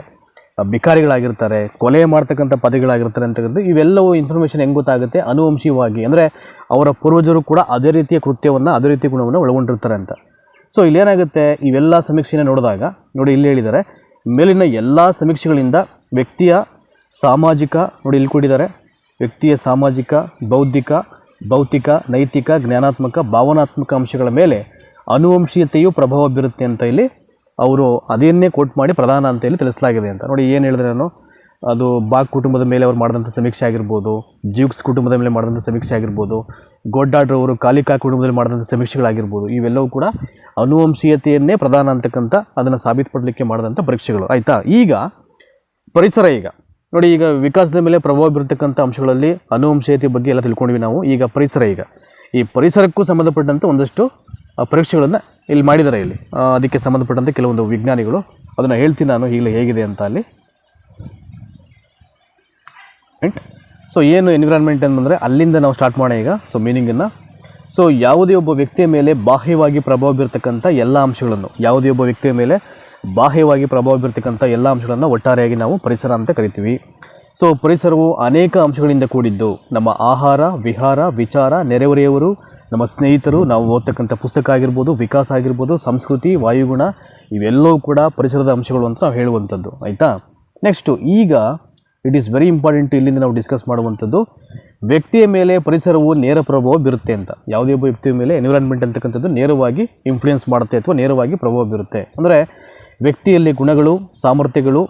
ಬಿಕಾರಿಗಳಾಗಿರ್ತಾರೆ ಕೊಲೆ ಮಾಡ್ತಕ್ಕಂಥ ಪದಗಳಾಗಿರ್ತಾರೆ ಅಂತಕ್ಕಂಥದ್ದು ಇವೆಲ್ಲವೂ ಇನ್ಫಾರ್ಮೇಷನ್ ಹೆಂಗೆ ಗೊತ್ತಾಗುತ್ತೆ? ಅನುವಂಶೀಯವಾಗಿ. ಅಂದರೆ ಅವರ ಪೂರ್ವಜರು ಕೂಡ ಅದೇ ರೀತಿಯ ಕೃತ್ಯವನ್ನು, ಅದೇ ರೀತಿಯ ಗುಣವನ್ನು ಒಳಗೊಂಡಿರ್ತಾರೆ ಅಂತ. ಸೊ ಇಲ್ಲೇನಾಗುತ್ತೆ? ಇವೆಲ್ಲ ಸಮೀಕ್ಷೆನ ನೋಡಿದಾಗ, ನೋಡಿ ಇಲ್ಲಿ ಹೇಳಿದ್ದಾರೆ, ಮೇಲಿನ ಎಲ್ಲ ಸಮೀಕ್ಷೆಗಳಿಂದ ವ್ಯಕ್ತಿಯ ಸಾಮಾಜಿಕ, ನೋಡಿ ಇಲ್ಲಿ ಕೊಟ್ಟಿದ್ದಾರೆ ವ್ಯಕ್ತಿಯ ಸಾಮಾಜಿಕ, ಬೌದ್ಧಿಕ, ಭೌತಿಕ, ನೈತಿಕ, ಜ್ಞಾನಾತ್ಮಕ, ಭಾವನಾತ್ಮಕ ಅಂಶಗಳ ಮೇಲೆ ಅನುವಂಶೀಯತೆಯು ಪ್ರಭಾವ ಬೀರುತ್ತೆ ಅಂತ ಇಲ್ಲಿ ಅವರು ಅದನ್ನೇ ಕೋಟ್ ಮಾಡಿ ಪ್ರಧಾನ ಅಂತ ಹೇಳಿ ತಿಳಿಸಲಾಗಿದೆ ಅಂತ. ನೋಡಿ, ಏನು ಹೇಳಿದ್ರೆ ನಾನು, ಅದು ಬಾಗ್ ಕುಟುಂಬದ ಮೇಲೆ ಅವ್ರು ಮಾಡಿದಂಥ ಸಮೀಕ್ಷೆ ಆಗಿರ್ಬೋದು ಜ್ಯೂಕ್ಸ್ ಕುಟುಂಬದ ಮೇಲೆ ಮಾಡಿದಂಥ ಸಮೀಕ್ಷೆ ಆಗಿರ್ಬೋದು ಗೋಡ್ಡಾಡ್ರವರು ಕಾಲಿಕಾ ಕುಟುಂಬದಲ್ಲಿ ಮಾಡಿದಂಥ ಸಮೀಕ್ಷೆಗಳಾಗಿರ್ಬೋದು, ಇವೆಲ್ಲವೂ ಕೂಡ ಅನುವಂಶೀಯತೆಯನ್ನೇ ಪ್ರಧಾನ ಅಂತಕ್ಕಂಥ ಅದನ್ನು ಸಾಬೀತುಪಡಲಿಕ್ಕೆ ಮಾಡಿದಂಥ ಪರೀಕ್ಷೆಗಳು. ಆಯಿತಾ? ಈಗ ಪರಿಸರ ಈಗ. ನೋಡಿ, ಈಗ ವಿಕಾಸದ ಮೇಲೆ ಪ್ರಭಾವ ಬೀರತಕ್ಕಂಥ ಅಂಶಗಳಲ್ಲಿ ಅನುವಂಶೀಯತೆ ಬಗ್ಗೆ ಎಲ್ಲ ತಿಳ್ಕೊಂಡ್ವಿ ನಾವು. ಈಗ ಪರಿಸರ ಈಗ. ಈ ಪರಿಸರಕ್ಕೂ ಸಂಬಂಧಪಟ್ಟಂಥ ಒಂದಷ್ಟು ಪರೀಕ್ಷೆಗಳನ್ನು ಇಲ್ಲಿ ಮಾಡಿದ್ದಾರೆ ಇಲ್ಲಿ. ಅದಕ್ಕೆ ಸಂಬಂಧಪಟ್ಟಂತೆ ಕೆಲವೊಂದು ವಿಜ್ಞಾನಿಗಳು ಅದನ್ನು ಹೇಳ್ತೀನಿ ನಾನು ಈಗಲೇ ಹೇಗಿದೆ ಅಂತ ಅಲ್ಲಿ. ಸೊ ಏನು ಎನ್ವಿರಾನ್ಮೆಂಟ್ ಅಂತಂದರೆ ಅಲ್ಲಿಂದ ನಾವು ಸ್ಟಾರ್ಟ್ ಮಾಡೋಣ ಈಗ. ಸೊ ಮೀನಿಂಗನ್ನು ಸೊ ಯಾವುದೇ ಒಬ್ಬ ವ್ಯಕ್ತಿಯ ಮೇಲೆ ಬಾಹ್ಯವಾಗಿ ಪ್ರಭಾವ ಬೀರ್ತಕ್ಕಂಥ ಎಲ್ಲ ಅಂಶಗಳನ್ನು, ಯಾವುದೇ ಒಬ್ಬ ವ್ಯಕ್ತಿಯ ಮೇಲೆ ಬಾಹ್ಯವಾಗಿ ಪ್ರಭಾವ ಬೀರ್ತಕ್ಕಂಥ ಎಲ್ಲ ಅಂಶಗಳನ್ನು ಒಟ್ಟಾರೆಯಾಗಿ ನಾವು ಪರಿಸರ ಅಂತ ಕರಿತೀವಿ. ಸೊ ಪರಿಸರವು ಅನೇಕ ಅಂಶಗಳಿಂದ ಕೂಡಿದ್ದು. ನಮ್ಮ ಆಹಾರ, ವಿಹಾರ, ವಿಚಾರ, ನೆರೆಹೊರೆಯವರು ನಮ್ಮ ಸ್ನೇಹಿತರು, ನಾವು ಓದ್ತಕ್ಕಂಥ ಪುಸ್ತಕ ಆಗಿರ್ಬೋದು, ವಿಕಾಸ ಆಗಿರ್ಬೋದು, ಸಂಸ್ಕೃತಿ, ವಾಯುಗುಣ, ಇವೆಲ್ಲವೂ ಕೂಡ ಪರಿಸರದ ಅಂಶಗಳು ಅಂತ ನಾವು ಹೇಳುವಂಥದ್ದು, ಆಯಿತಾ? ನೆಕ್ಸ್ಟು ಈಗ ಇಟ್ ಈಸ್ ವೆರಿ ಇಂಪಾರ್ಟೆಂಟ್ ಇಲ್ಲಿಂದ ನಾವು ಡಿಸ್ಕಸ್ ಮಾಡುವಂಥದ್ದು, ವ್ಯಕ್ತಿಯ ಮೇಲೆ ಪರಿಸರವು ನೇರ ಪ್ರಭಾವ ಬೀರುತ್ತೆ ಅಂತ. ಯಾವುದೇ ಒಬ್ಬ ವ್ಯಕ್ತಿಯ ಮೇಲೆ ಎನ್ವಿರಾನ್ಮೆಂಟ್ ಅಂತಕ್ಕಂಥದ್ದು ನೇರವಾಗಿ ಇನ್ಫ್ಲೂಯೆನ್ಸ್ ಮಾಡುತ್ತೆ ಅಥವಾ ನೇರವಾಗಿ ಪ್ರಭಾವ ಬೀರುತ್ತೆ. ಅಂದರೆ ವ್ಯಕ್ತಿಯಲ್ಲಿ ಗುಣಗಳು, ಸಾಮರ್ಥ್ಯಗಳು,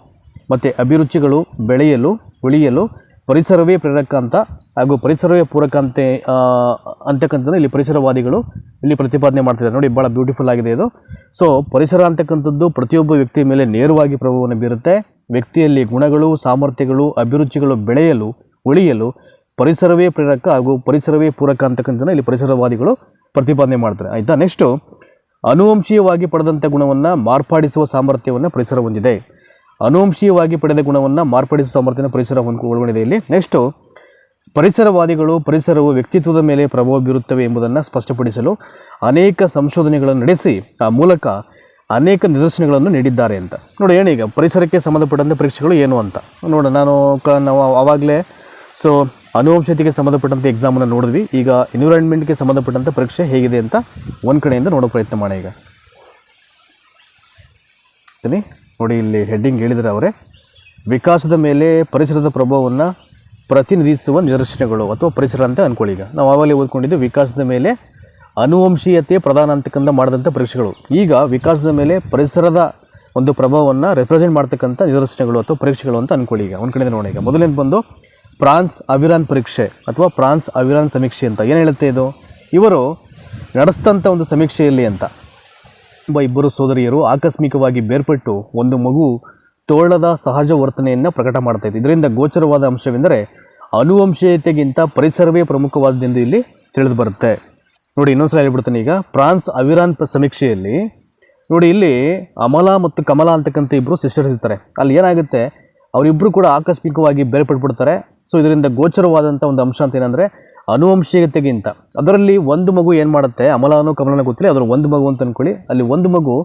ಮತ್ತು ಅಭಿರುಚಿಗಳು ಬೆಳೆಯಲು, ಉಳಿಯಲು ಪರಿಸರವೇ ಪ್ರೇರಕ ಅಂತ ಹಾಗೂ ಪರಿಸರವೇ ಪೂರಕ ಅಂತೆ ಅಂತಕ್ಕಂಥದ್ದು ಇಲ್ಲಿ ಪರಿಸರವಾದಿಗಳು ಇಲ್ಲಿ ಪ್ರತಿಪಾದನೆ ಮಾಡ್ತಿದ್ದಾರೆ. ನೋಡಿ ಭಾಳ ಬ್ಯೂಟಿಫುಲ್ ಆಗಿದೆ ಇದು. ಸೊ ಪರಿಸರ ಅಂತಕ್ಕಂಥದ್ದು ಪ್ರತಿಯೊಬ್ಬ ವ್ಯಕ್ತಿಯ ಮೇಲೆ ನೇರವಾಗಿ ಪ್ರಭಾವವನ್ನು ಬೀರುತ್ತೆ. ವ್ಯಕ್ತಿಯಲ್ಲಿ ಗುಣಗಳು, ಸಾಮರ್ಥ್ಯಗಳು, ಅಭಿರುಚಿಗಳು ಬೆಳೆಯಲು, ಉಳಿಯಲು ಪರಿಸರವೇ ಪ್ರೇರಕ ಹಾಗೂ ಪರಿಸರವೇ ಪೂರಕ ಅಂತಕ್ಕಂಥದ್ದು ಇಲ್ಲಿ ಪರಿಸರವಾದಿಗಳು ಪ್ರತಿಪಾದನೆ ಮಾಡ್ತಾರೆ. ಆಯಿತಾ? ನೆಕ್ಸ್ಟು ಅನುವಂಶೀಯವಾಗಿ ಪಡೆದಂಥ ಗುಣವನ್ನು ಮಾರ್ಪಾಡಿಸುವ ಸಾಮರ್ಥ್ಯವನ್ನು ಪರಿಸರ ಹೊಂದಿದೆ. ಅನುವಂಶೀಯವಾಗಿ ಪಡೆದ ಗುಣವನ್ನು ಮಾರ್ಪಡಿಸುವ ಸಾಮರ್ಥ್ಯನ ಪರಿಸರ ಒಳಗೊಂಡಿದೆ ಇಲ್ಲಿ. ನೆಕ್ಸ್ಟು ಪರಿಸರವಾದಿಗಳು ಪರಿಸರವು ವ್ಯಕ್ತಿತ್ವದ ಮೇಲೆ ಪ್ರಭಾವ ಬೀರುತ್ತವೆ ಎಂಬುದನ್ನು ಸ್ಪಷ್ಟಪಡಿಸಲು ಅನೇಕ ಸಂಶೋಧನೆಗಳನ್ನು ನಡೆಸಿ, ಆ ಮೂಲಕ ಅನೇಕ ನಿದರ್ಶನಗಳನ್ನು ನೀಡಿದ್ದಾರೆ ಅಂತ. ನೋಡಿ ಏನೀಗ ಪರಿಸರಕ್ಕೆ ಸಂಬಂಧಪಟ್ಟಂಥ ಪರೀಕ್ಷೆಗಳು ಏನು ಅಂತ? ನೋಡ ನಾನು ಕ ನಾವು ಆವಾಗಲೇ ಸೊ ಅನುವಂಶತೆಗೆ ಸಂಬಂಧಪಟ್ಟಂಥ ಎಕ್ಸಾಮನ್ನು ನೋಡಿದ್ವಿ. ಈಗ ಎನ್ವಿರಾನ್ಮೆಂಟ್ಗೆ ಸಂಬಂಧಪಟ್ಟಂಥ ಪರೀಕ್ಷೆ ಹೇಗಿದೆ ಅಂತ ಒಂದು ಕಡೆಯಿಂದ ನೋಡೋ ಪ್ರಯತ್ನ ಮಾಡಿ ಈಗ. ನೋಡಿ ಇಲ್ಲಿ ಹೆಡ್ಡಿಂಗ್ ಹೇಳಿದರೆ ಅವರೇ, ವಿಕಾಸದ ಮೇಲೆ ಪರಿಸರದ ಪ್ರಭಾವವನ್ನು ಪ್ರತಿನಿಧಿಸುವ ನಿದರ್ಶನಗಳು ಅಥವಾ ಪರಿಸರ ಅಂತ ಅಂದ್ಕೊಳ್ಳಿ ಈಗ. ನಾವು ಆವಾಗಲೇ ಓದ್ಕೊಂಡಿದ್ದು ವಿಕಾಸದ ಮೇಲೆ ಅನುವಂಶೀಯತೆ ಪ್ರಧಾನ ಅಂತಕ್ಕಂಥ ಮಾಡಿದಂಥ ಪರೀಕ್ಷೆಗಳು. ಈಗ ವಿಕಾಸದ ಮೇಲೆ ಪರಿಸರದ ಒಂದು ಪ್ರಭಾವವನ್ನು ರೆಪ್ರೆಸೆಂಟ್ ಮಾಡ್ತಕ್ಕಂಥ ನಿದರ್ಶನಗಳು ಅಥವಾ ಪರೀಕ್ಷೆಗಳು ಅಂತ ಅಂದ್ಕೊಳ್ಳಿ ಈಗ. ಒಂದು ಕಡೆಯಿಂದ ನೋಡಿ ಈಗ. ಮೊದಲನೇದು ಬಂದು ಫ್ರಾನ್ಸ್ ಅವಿರಾನ್ ಪರೀಕ್ಷೆ ಅಥವಾ ಫ್ರಾನ್ಸ್ ಅವಿರಾನ್ ಸಮೀಕ್ಷೆ ಅಂತ ಏನು ಹೇಳುತ್ತೆ ಇದು? ಇವರು ನಡೆಸಿದಂಥ ಒಂದು ಸಮೀಕ್ಷೆಯಲ್ಲಿ ಅಂತ. ಎಂಬ ಇಬ್ಬರು ಸೋದರಿಯರು ಆಕಸ್ಮಿಕವಾಗಿ ಬೇರ್ಪಟ್ಟು ಒಂದು ಮಗು ತೋಳದ ಸಹಜ ವರ್ತನೆಯನ್ನು ಪ್ರಕಟ ಮಾಡ್ತಾ ಇದರಿಂದ ಗೋಚರವಾದ ಅಂಶವೆಂದರೆ ಅನುವಂಶೀಯತೆಗಿಂತ ಪರಿಸರವೇ ಪ್ರಮುಖವಾದದೆಂದು ಇಲ್ಲಿ ತಿಳಿದು ಬರುತ್ತೆ. ನೋಡಿ, ಇನ್ನೊಂದ್ಸಲ ಹೇಳ್ಬಿಡ್ತೀನಿ ಈಗ. ಫ್ರಾನ್ಸ್ ಅವಿರಾನ್ ಸಮೀಕ್ಷೆಯಲ್ಲಿ ನೋಡಿ, ಇಲ್ಲಿ ಅಮಲಾ ಮತ್ತು ಕಮಲಾ ಅಂತಕ್ಕಂಥ ಇಬ್ಬರು ಸಿಸ್ಟರ್ಸ್ ಇರ್ತಾರೆ ಅಲ್ಲಿ ಏನಾಗುತ್ತೆ? ಅವರಿಬ್ಬರು ಕೂಡ ಆಕಸ್ಮಿಕವಾಗಿ ಬೇರ್ಪಟ್ಬಿಡ್ತಾರೆ ಸೊ ಇದರಿಂದ ಗೋಚರವಾದಂಥ ಒಂದು ಅಂಶ ಅಂತ ಏನಂದರೆ ಅನುವಂಶೀಯತೆಗಿಂತ ಅದರಲ್ಲಿ ಒಂದು ಮಗು ಏನು ಮಾಡುತ್ತೆ? ಅಮಲಾನು ಕಮಲನ ಗೊತ್ತಿಲ್ಲ, ಅದರ ಒಂದು ಮಗು ಅಂತ ಅಂದ್ಕೊಳ್ಳಿ ಅಲ್ಲಿ ಒಂದು ಮಗು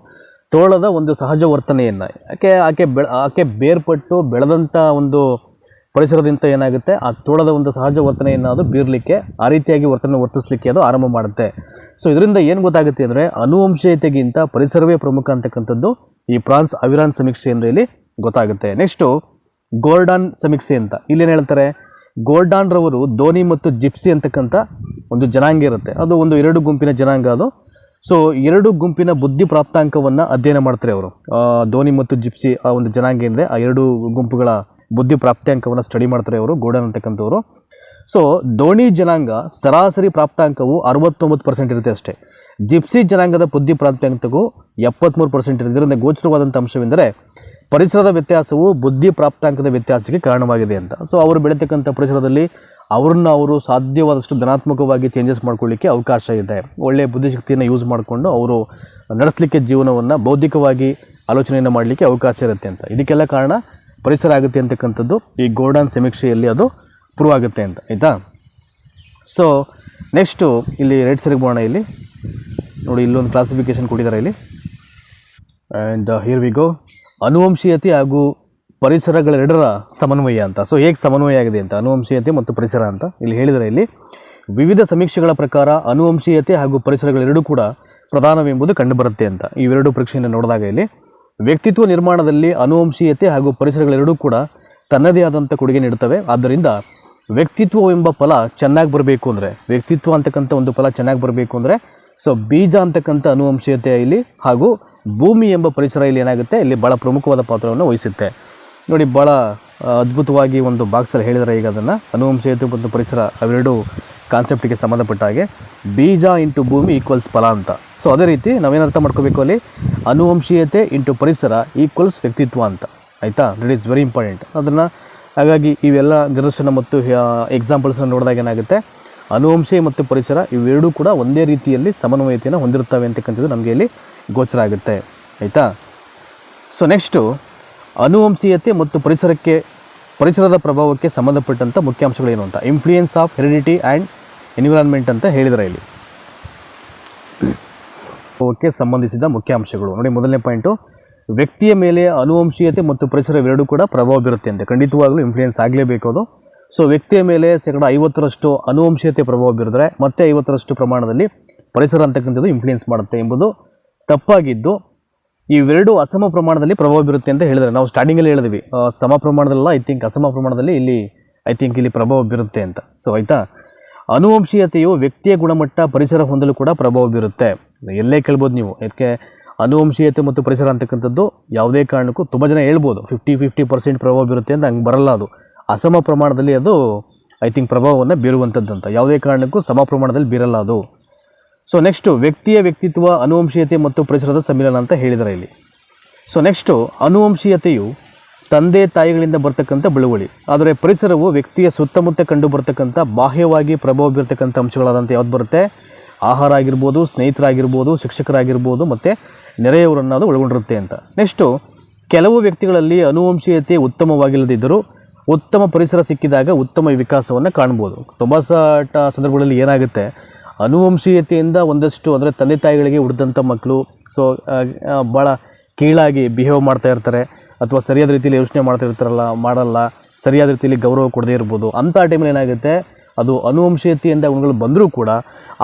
ತೋಳದ ಒಂದು ಸಹಜ ವರ್ತನೆಯನ್ನು, ಯಾಕೆ ಆಕೆ ಬೆಳ ಆಕೆ ಬೇರ್ಪಟ್ಟು ಬೆಳೆದಂಥ ಒಂದು ಪರಿಸರದಿಂದ ಏನಾಗುತ್ತೆ? ಆ ತೋಳದ ಒಂದು ಸಹಜ ವರ್ತನೆಯನ್ನು ಅದು ಬೀರಲಿಕ್ಕೆ, ಆ ರೀತಿಯಾಗಿ ವರ್ತನೆ ವರ್ತಿಸಲಿಕ್ಕೆ ಅದು ಆರಂಭ ಮಾಡುತ್ತೆ. ಸೊ ಇದರಿಂದ ಏನು ಗೊತ್ತಾಗುತ್ತೆ ಅಂದರೆ ಅನುವಂಶೀಯತೆಗಿಂತ ಪರಿಸರವೇ ಪ್ರಮುಖ ಅಂತಕ್ಕಂಥದ್ದು ಈ ಫ್ರಾನ್ಸ್ ಅವಿರಾನ್ ಸಮೀಕ್ಷೆಯಿಂದ ಇಲ್ಲಿ ಗೊತ್ತಾಗುತ್ತೆ. ನೆಕ್ಸ್ಟು ಗೋಲ್ಡಾನ್ ಸಮೀಕ್ಷೆ ಅಂತ. ಇಲ್ಲೇನು ಹೇಳ್ತಾರೆ? ಗೋರ್ಡಾನ್ ರವರು ಧೋನಿ ಮತ್ತು ಜಿಪ್ಸಿ ಅಂತಕ್ಕಂಥ ಒಂದು ಜನಾಂಗ ಇರುತ್ತೆ. ಅದು ಒಂದು ಎರಡು ಗುಂಪಿನ ಜನಾಂಗ ಅದು. ಸೊ ಎರಡು ಗುಂಪಿನ ಬುದ್ಧಿ ಪ್ರಾಪ್ತಾಂಕವನ್ನು ಅಧ್ಯಯನ ಮಾಡ್ತಾರೆ ಅವರು. ಧೋನಿ ಮತ್ತು ಜಿಪ್ಸಿ ಆ ಒಂದು ಜನಾಂಗ ಏನಿದೆ, ಆ ಎರಡು ಗುಂಪುಗಳ ಬುದ್ಧಿ ಪ್ರಾಪ್ತಾಂಕವನ್ನು ಸ್ಟಡಿ ಮಾಡ್ತಾರೆ ಅವರು, ಗೋಲ್ಡನ್ ಅಂತಕ್ಕಂಥವ್ರು. ಸೊ ಧೋನಿ ಜನಾಂಗ ಸರಾಸರಿ ಪ್ರಾಪ್ತಾಂಕವು ಅರವತ್ತೊಂಬತ್ತು ಪರ್ಸೆಂಟ್ ಇರುತ್ತೆ ಅಷ್ಟೇ. ಜಿಪ್ಸಿ ಜನಾಂಗದ ಬುದ್ಧಿ ಪ್ರಾಪ್ತಾಂಕವು ಎಪ್ಪತ್ತ್ಮೂರು ಪರ್ಸೆಂಟ್ ಇರುತ್ತೆ. ಇದರಿಂದ ಗೋಚರವಾದಂಥ ಅಂಶವೆಂದರೆ ಪರಿಸರದ ವ್ಯತ್ಯಾಸವು ಬುದ್ಧಿ ಪ್ರಾಪ್ತಾಂಕದ ವ್ಯತ್ಯಾಸಕ್ಕೆ ಕಾರಣವಾಗಿದೆ ಅಂತ. ಸೊ ಅವರು ಬೆಳೀತಕ್ಕಂಥ ಪರಿಸರದಲ್ಲಿ ಅವ್ರನ್ನ ಅವರು ಸಾಧ್ಯವಾದಷ್ಟು ಧನಾತ್ಮಕವಾಗಿ ಚೇಂಜಸ್ ಮಾಡ್ಕೊಳ್ಳಿಕ್ಕೆ ಅವಕಾಶ ಇದೆ. ಒಳ್ಳೆಯ ಬುದ್ಧಿಶಕ್ತಿಯನ್ನು ಯೂಸ್ ಮಾಡಿಕೊಂಡು ಅವರು ನಡೆಸಲಿಕ್ಕೆ ಜೀವನವನ್ನು ಬೌದ್ಧಿಕವಾಗಿ ಆಲೋಚನೆಯನ್ನು ಮಾಡಲಿಕ್ಕೆ ಅವಕಾಶ ಇರುತ್ತೆ ಅಂತ. ಇದಕ್ಕೆಲ್ಲ ಕಾರಣ ಪರಿಸರ ಆಗುತ್ತೆ ಅಂತಕ್ಕಂಥದ್ದು ಈ ಗೋಲ್ಡನ್ ಸಮೀಕ್ಷೆಯಲ್ಲಿ ಅದು ಪ್ರೂವ್ ಆಗುತ್ತೆ ಅಂತ, ಆಯಿತಾ? ಸೊ ನೆಕ್ಸ್ಟು ಇಲ್ಲಿ ರೈಟ್ ಸೈಡ್ಗೆ ಬೋಣ ಇಲ್ಲಿ. ನೋಡಿ, ಇಲ್ಲೊಂದು ಕ್ಲಾಸಿಫಿಕೇಶನ್ ಕೊಟ್ಟಿದ್ದಾರೆ ಇಲ್ಲಿ. ಆ್ಯಂಡ್ ಹಿಯರ್ ವಿ ಗೋ ಅನುವಂಶೀಯತೆ ಹಾಗೂ ಪರಿಸರಗಳೆರಡರ ಸಮನ್ವಯ ಅಂತ. ಸೊ ಹೇಗೆ ಸಮನ್ವಯ ಆಗಿದೆ ಅಂತ? ಅನುವಂಶೀಯತೆ ಮತ್ತು ಪರಿಸರ ಅಂತ ಇಲ್ಲಿ ಹೇಳಿದರೆ ಇಲ್ಲಿ ವಿವಿಧ ಸಮೀಕ್ಷೆಗಳ ಪ್ರಕಾರ ಅನುವಂಶೀಯತೆ ಹಾಗೂ ಪರಿಸರಗಳೆರಡೂ ಕೂಡ ಪ್ರಧಾನವೆಂಬುದು ಕಂಡುಬರುತ್ತೆ ಅಂತ. ಇವೆರಡು ಪರೀಕ್ಷೆಯನ್ನು ನೋಡಿದಾಗ ಇಲ್ಲಿ ವ್ಯಕ್ತಿತ್ವ ನಿರ್ಮಾಣದಲ್ಲಿ ಅನುವಂಶೀಯತೆ ಹಾಗೂ ಪರಿಸರಗಳೆರಡೂ ಕೂಡ ತನ್ನದೇ ಆದಂಥ ಕೊಡುಗೆ ನೀಡುತ್ತವೆ. ಆದ್ದರಿಂದ ವ್ಯಕ್ತಿತ್ವವೆಂಬ ಫಲ ಚೆನ್ನಾಗಿ ಬರಬೇಕು ಅಂದರೆ, ವ್ಯಕ್ತಿತ್ವ ಅಂತಕ್ಕಂಥ ಒಂದು ಫಲ ಚೆನ್ನಾಗಿ ಬರಬೇಕು ಅಂದರೆ ಸೊ ಬೀಜ ಅಂತಕ್ಕಂಥ ಅನುವಂಶೀಯತೆ ಇಲ್ಲಿ ಹಾಗೂ ಭೂಮಿ ಎಂಬ ಪರಿಸರ ಇಲ್ಲಿ ಏನಾಗುತ್ತೆ? ಇಲ್ಲಿ ಭಾಳ ಪ್ರಮುಖವಾದ ಪಾತ್ರವನ್ನು ವಹಿಸುತ್ತೆ. ನೋಡಿ ಭಾಳ ಅದ್ಭುತವಾಗಿ ಒಂದು ಬಾಕ್ಸಲ್ಲಿ ಹೇಳಿದರೆ ಈಗ ಅದನ್ನು. ಅನುವಂಶೀಯತೆ ಮತ್ತು ಪರಿಸರ ಅವೆರಡು ಕಾನ್ಸೆಪ್ಟಿಗೆ ಸಂಬಂಧಪಟ್ಟ ಹಾಗೆ. ಬೀಜ ಇಂಟು ಭೂಮಿ ಈಕ್ವಲ್ಸ್ ಫಲ ಅಂತ. ಸೊ ಅದೇ ರೀತಿ ನಾವೇನು ಅರ್ಥ ಮಾಡ್ಕೋಬೇಕು ಅಲ್ಲಿ? ಅನುವಂಶೀಯತೆ ಇಂಟು ಪರಿಸರ ಈಕ್ವಲ್ಸ್ ವ್ಯಕ್ತಿತ್ವ ಅಂತ. ಆಯಿತಾ? ದಟ್ ಈಸ್ ವೆರಿ ಇಂಪಾರ್ಟೆಂಟ್ ಅದನ್ನು, ಹಾಗಾಗಿ ಇವೆಲ್ಲ ನಿದರ್ಶನ ಮತ್ತು ಎಕ್ಸಾಂಪಲ್ಸ್ನ ನೋಡಿದಾಗ ಏನಾಗುತ್ತೆ? ಅನುವಂಶೀಯ ಮತ್ತು ಪರಿಸರ ಇವೆರಡೂ ಕೂಡ ಒಂದೇ ರೀತಿಯಲ್ಲಿ ಸಮನ್ವಯತೆಯನ್ನು ಹೊಂದಿರುತ್ತವೆ ಅಂತಕ್ಕಂಥದ್ದು ನಮಗೆ ಇಲ್ಲಿ ಗೋಚರ ಆಗುತ್ತೆ ಆಯಿತಾ? ಸೊ ನೆಕ್ಸ್ಟು ಅನುವಂಶೀಯತೆ ಮತ್ತು ಪರಿಸರಕ್ಕೆ, ಪರಿಸರದ ಪ್ರಭಾವಕ್ಕೆ ಸಂಬಂಧಪಟ್ಟಂಥ ಏನು ಅಂತ? Influence of heredity and environment ಅಂತ ಹೇಳಿದರೆ ಇಲ್ಲಿ. ಪ್ರಭಾವಕ್ಕೆ ಸಂಬಂಧಿಸಿದ ಮುಖ್ಯಾಂಶಗಳು. ನೋಡಿ, ಮೊದಲನೇ ಪಾಯಿಂಟು ವ್ಯಕ್ತಿಯ ಮೇಲೆ ಅನುವಂಶೀಯತೆ ಮತ್ತು ಪರಿಸರ ಇವೆರಡೂ ಕೂಡ ಪ್ರಭಾವ ಬೀರುತ್ತೆ ಅಂತೆ. ಖಂಡಿತವಾಗಲೂ ಇನ್ಫ್ಲೂಯೆನ್ಸ್ ಆಗಲೇಬೇಕು ಅದು. ಸೊ ವ್ಯಕ್ತಿಯ ಮೇಲೆ ಶೇಕಡ ಐವತ್ತರಷ್ಟು ಅನುವಂಶೀಯತೆ ಪ್ರಭಾವ ಬೀರಿದ್ರೆ ಮತ್ತೆ ಐವತ್ತರಷ್ಟು ಪ್ರಮಾಣದಲ್ಲಿ ಪರಿಸರ ಅಂತಕ್ಕಂಥದ್ದು ಇನ್ಫ್ಲೂಯೆನ್ಸ್ ಮಾಡುತ್ತೆ ಎಂಬುದು ತಪ್ಪಾಗಿದ್ದು ಇವೆರಡು ಅಸಮ ಪ್ರಮಾಣದಲ್ಲಿ ಪ್ರಭಾವ ಬೀರುತ್ತೆ ಅಂತ ಹೇಳಿದ್ರೆ ನಾವು ಸ್ಟಾರ್ಟಿಂಗಲ್ಲಿ ಹೇಳಿದ್ವಿ. ಸಮ ಪ್ರಮಾಣದಲ್ಲ ಐ ಥಿಂಕ್ ಅಸಮ ಪ್ರಮಾಣದಲ್ಲಿ ಇಲ್ಲಿ ಐ ಥಿಂಕ್ ಇಲ್ಲಿ ಪ್ರಭಾವ ಬೀರುತ್ತೆ ಅಂತ. ಸೊ ಆಯಿತಾ? ಅನುವಂಶೀಯತೆಯು ವ್ಯಕ್ತಿಯ ಗುಣಮಟ್ಟ, ಪರಿಸರ ಹೊಂದಲು ಕೂಡ ಪ್ರಭಾವ ಬೀರುತ್ತೆ. ಎಲ್ಲೇ ಕೇಳ್ಬೋದು ನೀವು. ಯಾಕೆ? ಅನುವಂಶೀಯತೆ ಮತ್ತು ಪರಿಸರ ಅಂತಕ್ಕಂಥದ್ದು ಯಾವುದೇ ಕಾರಣಕ್ಕೂ ತುಂಬ ಜನ ಹೇಳ್ಬೋದು. ಫಿಫ್ಟಿ ಫಿಫ್ಟಿ ಪರ್ಸೆಂಟ್ ಪ್ರಭಾವ ಬೀರುತ್ತೆ ಅಂತ ಹಂಗೆ ಬರಲ್ಲ ಅದು. ಅಸಮ ಪ್ರಮಾಣದಲ್ಲಿ ಅದು ಐ ಥಿಂಕ್ ಪ್ರಭಾವವನ್ನು ಬೀರುವಂಥದ್ದು ಅಂತ ಯಾವುದೇ ಕಾರಣಕ್ಕೂ ಸಮ ಪ್ರಮಾಣದಲ್ಲಿ ಬೀರಲ್ಲ ಅದು. ಸೊ ನೆಕ್ಸ್ಟು ವ್ಯಕ್ತಿಯ ವ್ಯಕ್ತಿತ್ವ, ಅನುವಂಶೀಯತೆ ಮತ್ತು ಪರಿಸರದ ಸಮ್ಮಿಲನ ಅಂತ ಹೇಳಿದ್ದಾರೆ ಇಲ್ಲಿ. ಸೊ ನೆಕ್ಸ್ಟು ಅನುವಂಶೀಯತೆಯು ತಂದೆ, ತಾಯಿಗಳಿಂದ ಬರ್ತಕ್ಕಂಥ ಬಳುವಳಿ. ಆದರೆ ಪರಿಸರವು ವ್ಯಕ್ತಿಯ ಸುತ್ತಮುತ್ತ ಕಂಡು ಬರ್ತಕ್ಕಂಥ ಬಾಹ್ಯವಾಗಿ ಪ್ರಭಾವ ಬೀರ್ತಕ್ಕಂಥ ಅಂಶಗಳಾದಂಥ ಯಾವ್ದು ಬರುತ್ತೆ? ಆಹಾರ ಆಗಿರ್ಬೋದು, ಸ್ನೇಹಿತರಾಗಿರ್ಬೋದು, ಶಿಕ್ಷಕರಾಗಿರ್ಬೋದು ಮತ್ತು ನೆರೆಯವರನ್ನು ಅದು ಒಳಗೊಂಡಿರುತ್ತೆ ಅಂತ. ನೆಕ್ಸ್ಟು ಕೆಲವು ವ್ಯಕ್ತಿಗಳಲ್ಲಿ ಅನುವಂಶೀಯತೆ ಉತ್ತಮವಾಗಿಲ್ಲದಿದ್ದರೂ ಉತ್ತಮ ಪರಿಸರ ಸಿಕ್ಕಿದಾಗ ಉತ್ತಮ ವಿಕಾಸವನ್ನು ಕಾಣ್ಬೋದು. ತುಂಬ ಸಾಟ ಸಂದರ್ಭಗಳಲ್ಲಿ ಏನಾಗುತ್ತೆ? ಅನುವಂಶೀಯತೆಯಿಂದ ಒಂದಷ್ಟು ಅಂದರೆ ತಂದೆ ತಾಯಿಗಳಿಗೆ ಉಳಿದಂಥ ಮಕ್ಕಳು. ಸೊ ಭಾಳ ಕೀಳಾಗಿ ಬಿಹೇವ್ ಮಾಡ್ತಾ ಇರ್ತಾರೆ. ಅಥವಾ ಸರಿಯಾದ ರೀತಿಯಲ್ಲಿ ಯೋಚನೆ ಮಾಡ್ತಾ ಇರ್ತಾರಲ್ಲ, ಮಾಡಲ್ಲ, ಸರಿಯಾದ ರೀತಿಯಲ್ಲಿ ಗೌರವ ಕೊಡದೇ ಇರ್ಬೋದು. ಅಂಥ ಟೈಮಲ್ಲಿ ಏನಾಗುತ್ತೆ? ಅದು ಅನುವಂಶೀಯತೆಯಿಂದ ಅವುಗಳು ಬಂದರೂ ಕೂಡ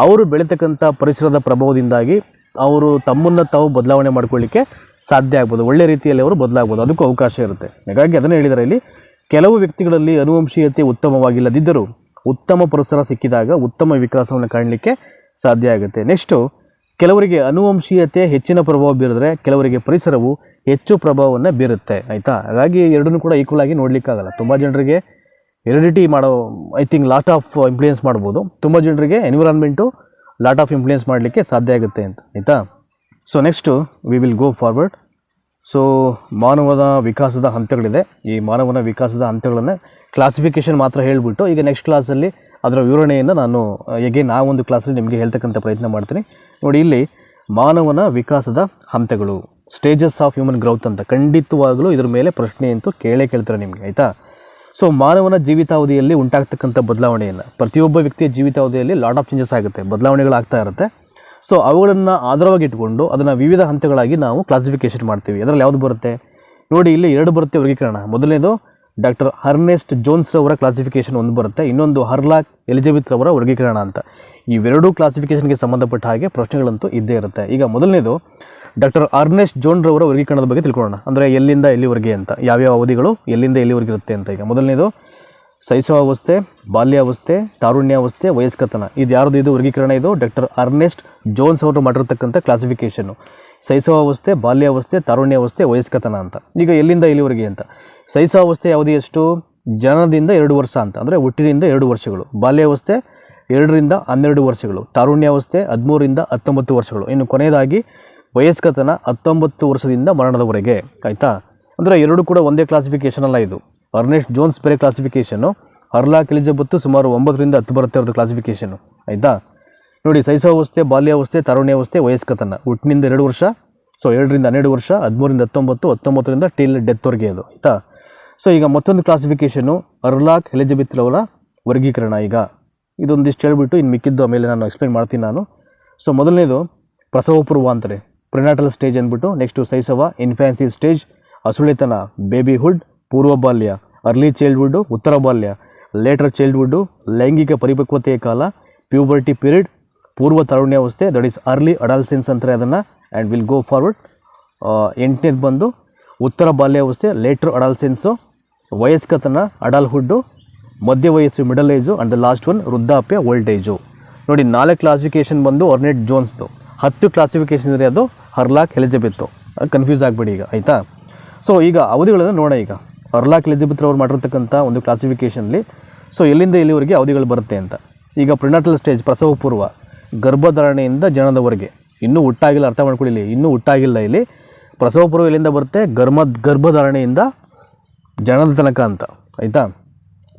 ಅವರು ಬೆಳೀತಕ್ಕಂಥ ಪರಿಸರದ ಪ್ರಭಾವದಿಂದಾಗಿ ಅವರು ತಮ್ಮನ್ನು ತಾವು ಬದಲಾವಣೆ ಮಾಡ್ಕೊಳ್ಳಿಕ್ಕೆ ಸಾಧ್ಯ ಆಗ್ಬೋದು. ಒಳ್ಳೆ ರೀತಿಯಲ್ಲಿ ಅವರು ಬದಲಾಗ್ಬೋದು. ಅದಕ್ಕೂ ಅವಕಾಶ ಇರುತ್ತೆ. ಹಾಗಾಗಿ ಅದನ್ನು ಹೇಳಿದರೆ ಇಲ್ಲಿ. ಕೆಲವು ವ್ಯಕ್ತಿಗಳಲ್ಲಿ ಅನುವಂಶೀಯತೆ ಉತ್ತಮವಾಗಿಲ್ಲದಿದ್ದರೂ ಉತ್ತಮ ಪರಿಸರ ಸಿಕ್ಕಿದಾಗ ಉತ್ತಮ ವಿಕಾಸವನ್ನು ಕಾಣಲಿಕ್ಕೆ ಸಾಧ್ಯ ಆಗುತ್ತೆ. ನೆಕ್ಸ್ಟು ಕೆಲವರಿಗೆ ಅನುವಂಶೀಯತೆ, ಹೆಚ್ಚಿನ ಪ್ರಭಾವ ಬೀರಿದ್ರೆ ಕೆಲವರಿಗೆ ಪರಿಸರವು ಹೆಚ್ಚು ಪ್ರಭಾವವನ್ನು ಬೀರುತ್ತೆ. ಆಯಿತಾ? ಹಾಗಾಗಿ ಎರಡನ್ನೂ ಕೂಡ ಈಕ್ವಲ್ ಆಗಿ ನೋಡಲಿಕ್ಕಾಗಲ್ಲ. ತುಂಬ ಜನರಿಗೆ ಎರಿಡಿಟಿ ಮಾಡೋ I think lot of influence ಮಾಡ್ಬೋದು. ತುಂಬ ಜನರಿಗೆ ಎನ್ವಿರಾನ್ಮೆಂಟು ಲಾಟ್ ಆಫ್ ಇನ್ಫ್ಲೂಯೆನ್ಸ್ ಮಾಡಲಿಕ್ಕೆ ಸಾಧ್ಯ ಆಗುತ್ತೆ ಅಂತ. ಆಯಿತಾ? So next we will go forward so ಮಾನವನ ವಿಕಾಸದ ಹಂತಗಳಿದೆ. ಈ ಮಾನವನ ವಿಕಾಸದ ಹಂತಗಳನ್ನು ಕ್ಲಾಸಿಫಿಕೇಷನ್ ಮಾತ್ರ ಹೇಳಿಬಿಟ್ಟು ಈಗ ನೆಕ್ಸ್ಟ್ ಕ್ಲಾಸಲ್ಲಿ ಅದರ ವಿವರಣೆಯನ್ನು ನಾನು, ಹೇಗೆ ನಾ ಒಂದು ಕ್ಲಾಸಲ್ಲಿ ನಿಮಗೆ ಹೇಳ್ತಕ್ಕಂಥ ಪ್ರಯತ್ನ ಮಾಡ್ತೀನಿ. ನೋಡಿ, ಇಲ್ಲಿ ಮಾನವನ ವಿಕಾಸದ ಹಂತಗಳು ಸ್ಟೇಜಸ್ ಆಫ್ ಹ್ಯೂಮನ್ ಗ್ರೌತ್ ಅಂತ ಖಂಡಿತವಾಗಲೂ ಇದ್ರ ಮೇಲೆ ಪ್ರಶ್ನೆ ಅಂತೂ ಕೇಳೇ ಕೇಳ್ತಾರೆ ನಿಮಗೆ, ಆಯಿತಾ? ಸೊ ಮಾನವನ ಜೀವಿತಾವಧಿಯಲ್ಲಿ ಉಂಟಾಗ್ತಕ್ಕಂಥ ಬದಲಾವಣೆಯನ್ನು, ಪ್ರತಿಯೊಬ್ಬ ವ್ಯಕ್ತಿಯ ಜೀವಿತಾವಧಿಯಲ್ಲಿ ಲಾಟ್ ಆಫ್ ಚೇಂಜಸ್ ಆಗುತ್ತೆ, ಬದಲಾವಣೆಗಳಾಗ್ತಾ ಇರುತ್ತೆ. ಸೊ ಅವುಗಳನ್ನು ಆಧಾರವಾಗಿ ಇಟ್ಕೊಂಡು ಅದನ್ನು ವಿವಿಧ ಹಂತಗಳಾಗಿ ನಾವು ಕ್ಲಾಸಿಫಿಕೇಶನ್ ಮಾಡ್ತೀವಿ. ಅದರಲ್ಲಿ ಯಾವುದು ಬರುತ್ತೆ? ನೋಡಿ, ಇಲ್ಲಿ ಎರಡು ಬರುತ್ತೆ ವರ್ಗೀಕರಣ. ಮೊದಲನೇದು ಡಾಕ್ಟರ್ ಹರ್ನೆಸ್ಟ್ ಜೋನ್ಸ್ ಅವರ ಕ್ಲಾಸಿಫಿಕೇಶನ್ ಒಂದು ಬರುತ್ತೆ. ಇನ್ನೊಂದು ಹರ್ಲಾಕ್ ಎಲಿಜಬೆತ್ ಅವರ ವರ್ಗೀಕರಣ ಅಂತ. ಇವೆರಡೂ ಕ್ಲಾಸಿಫಿಕೇಷನ್ಗೆ ಸಂಬಂಧಪಟ್ಟ ಹಾಗೆ ಪ್ರಶ್ನೆಗಳಂತೂ ಇದ್ದೇ ಇರುತ್ತೆ. ಈಗ ಮೊದಲನೇದು ಡಾಕ್ಟರ್ ಅರ್ನೆಸ್ಟ್ ಜೋನ್ ರವರ ವರ್ಗೀಕರಣದ ಬಗ್ಗೆ ತಿಳ್ಕೊಳ್ಳೋಣ. ಅಂದರೆ ಎಲ್ಲಿಂದ ಎಲ್ಲಿವರೆಗೆ ಅಂತ. ಯಾವ್ಯಾವ ಅವಧಿಗಳು ಎಲ್ಲಿಂದ ಎಲ್ಲಿವರೆಗೆ ಇರುತ್ತೆ ಅಂತ. ಈಗ ಮೊದಲನೇದು ಶೈಶವಾವಸ್ಥೆ, ಬಾಲ್ಯಾವಸ್ಥೆ, ತಾರುಣ್ಯಾವಸ್ಥೆ, ವಯಸ್ಕತನ. ಇದು ಯಾರ್ದು? ಇದು ವರ್ಗೀಕರಣ. ಇದು ಡಾಕ್ಟರ್ ಅರ್ನೆಸ್ಟ್ ಜೋನ್ಸ್ ಅವರು ಮಾಡಿರ್ತಕ್ಕಂಥ ಕ್ಲಾಸಿಫಿಕೇಷನು ಶೈಶವಾವಸ್ಥೆ, ಬಾಲ್ಯಾವಸ್ಥೆ, ತಾರುಣ್ಯಾವಸ್ಥೆ, ವಯಸ್ಕತನ ಅಂತ. ಈಗ ಎಲ್ಲಿಂದ ಇಲ್ಲಿವರೆಗೆ ಅಂತ? ಶೈಶವಾವಸ್ಥೆ ಅವಧಿ ಎಷ್ಟು? ಜನನದಿಂದ ಎರಡು ವರ್ಷ ಅಂತ. ಅಂದರೆ ಹುಟ್ಟಿನಿಂದ ಎರಡು ವರ್ಷಗಳು. ಬಾಲ್ಯಾವಸ್ಥೆ ಎರಡರಿಂದ ಹನ್ನೆರಡು ವರ್ಷಗಳು. ತಾರುಣ್ಯಾವಸ್ಥೆ ಹದಿಮೂರಿಂದ ಹತ್ತೊಂಬತ್ತು ವರ್ಷಗಳು. ಇನ್ನು ಕೊನೆಯದಾಗಿ ವಯಸ್ಕತನ ಹತ್ತೊಂಬತ್ತು ವರ್ಷದಿಂದ ಮರಣದವರೆಗೆ. ಆಯಿತಾ? ಅಂದರೆ ಎರಡು ಕೂಡ ಒಂದೇ ಕ್ಲಾಸಿಫಿಕೇಷನ್ ಅಲ್ಲ ಇದು. ಅರ್ನೆಸ್ಟ್ ಜೋನ್ಸ್ ಬೇರೆ ಕ್ಲಾಸಿಫಿಕೇಷನು ಹರ್ಲಾಕ್ ಎಲಿಜಬತ್ತು ಸುಮಾರು ಒಂಬತ್ತರಿಂದ ಹತ್ತು ಬರುತ್ತೆ ಅವ್ರದ್ದು ಕ್ಲಾಸಿಫಿಕೇಷನು ಆಯಿತಾ? ನೋಡಿ ಶೈಶವಾವಸ್ಥೆ ಬಾಲ್ಯಾವಸ್ಥೆ, ತಾರುಣ್ಯಾವಸ್ಥೆ, ವಯಸ್ಕತನ. ಹುಟ್ಟಿನಿಂದ ಎರಡು ವರ್ಷ ಸೊ ಎರಡರಿಂದ ಹನ್ನೆರಡು ವರ್ಷ, ಹದಿಮೂರಿಂದ ಹತ್ತೊಂಬತ್ತು, ಹತ್ತೊಂಬತ್ತರಿಂದ ಟಿಲ್ ಡೆತ್ವರೆಗೆ ಅದು. ಆಯಿತಾ? ಸೊ ಈಗ ಮತ್ತೊಂದು ಕ್ಲಾಸಿಫಿಕೇಷನು ಅರ್ಲಾಕ್ ಎಲಿಜಬಿತ್ ಅವರ ವರ್ಗೀಕರಣ ಈಗ. ಇದೊಂದಿಷ್ಟು ಹೇಳ್ಬಿಟ್ಟು ಇನ್ನು ಮಿಕ್ಕಿದ್ದು ಆಮೇಲೆ ನಾನು ಎಕ್ಸ್ಪ್ಲೈನ್ ಮಾಡ್ತೀನಿ ನಾನು. ಸೊ ಮೊದಲನೇದು ಪ್ರಸವಪೂರ್ವ ಅಂತಾರೆ ಪ್ರಿನಾಟಲ್ ಸ್ಟೇಜ್ ಅಂದ್ಬಿಟ್ಟು ನೆಕ್ಸ್ಟು ಸೈಸವ ಇನ್ಫ್ಯಾನ್ಸಿ ಸ್ಟೇಜ್ ಅಸುಳಿತನ ಬೇಬಿಹುಡ್ ಪೂರ್ವ ಬಾಲ್ಯ ಅರ್ಲಿ ಚೈಲ್ಡ್ಹುಡ್ಡು ಉತ್ತರ ಬಾಲ್ಯ ಲೇಟರ್ ಚೈಲ್ಡ್ಹುಡ್ಡು ಲೈಂಗಿಕ ಪರಿಪಕ್ವತೆಯ ಕಾಲ ಪ್ಯೂಬರ್ಟಿ ಪೀರಿಯಡ್ ಪೂರ್ವ ತರುಣ್ಯಾವಸ್ಥೆ ದಟ್ ಈಸ್ ಅರ್ಲಿ ಅಡಾಲ್ಸೆನ್ಸ್ ಅಂತಾರೆ ಅದನ್ನು ಆ್ಯಂಡ್ ವಿಲ್ ಗೋ ಫಾರ್ವರ್ಡ್ ಎಂಟನೇದು ಬಂದು ಉತ್ತರ ಬಾಲ್ಯಾವಸ್ಥೆ ಲೇಟರ್ ಅಡಾಲ್ಸೆನ್ಸು ವಯಸ್ಕತನ ಅಡಲ್ಹುಡ್ಡು ಮಧ್ಯ ವಯಸ್ಸು middle age and the last one ವೃದ್ಧಾಪ್ಯ ಓಲ್ಡ್ ಏಜು ನೋಡಿ, ನಾಲ್ಕು ಕ್ಲಾಸಿಫಿಕೇಷನ್ ಬಂದು ಅರ್ನೆಟ್ ಜೋನ್ಸ್ದು ಹತ್ತು ಕ್ಲಾಸಿಫಿಕೇಷನ್ ಇದೆ ಅದು ಹರ್ಲಾಕ್ ಎಲಿಜಬೆತ್ತು ಕನ್ಫ್ಯೂಸ್ ಆಗಬೇಡಿ ಈಗ, ಆಯಿತಾ? ಸೊ ಈಗ ಅವಧಿಗಳನ್ನು ನೋಡೋಣ ಈಗ. ಹರ್ಲಾಕ್ ಎಲಿಜಬೆತ್ ಅವ್ರು ಮಾಡಿರ್ತಕ್ಕಂಥ ಒಂದು ಕ್ಲಾಸಿಫಿಕೇಷನಲ್ಲಿ ಸೊ ಎಲ್ಲಿಂದ ಎಲ್ಲಿವರೆಗೆ ಅವಧಿಗಳು ಬರುತ್ತೆ ಅಂತ. ಈಗ ಪ್ರಿನಾಟಲ್ ಸ್ಟೇಜ್ ಪ್ರಸವ ಪೂರ್ವ, ಗರ್ಭಧಾರಣೆಯಿಂದ ಜನನದವರೆಗೆ ಇನ್ನೂ ಹುಟ್ಟಾಗಿಲ್ಲ, ಅರ್ಥ ಮಾಡ್ಕೊಳ್ಳಿ ಇಲ್ಲಿ ಇನ್ನೂ ಹುಟ್ಟಾಗಿಲ್ಲ ಇಲ್ಲಿ. ಪ್ರಸವ ಪೂರ್ವ ಎಲ್ಲಿಂದ ಬರುತ್ತೆ? ಗರ್ಭ ಗರ್ಭಧಾರಣೆಯಿಂದ ಜನದ ತನಕ ಅಂತ. ಆಯಿತಾ?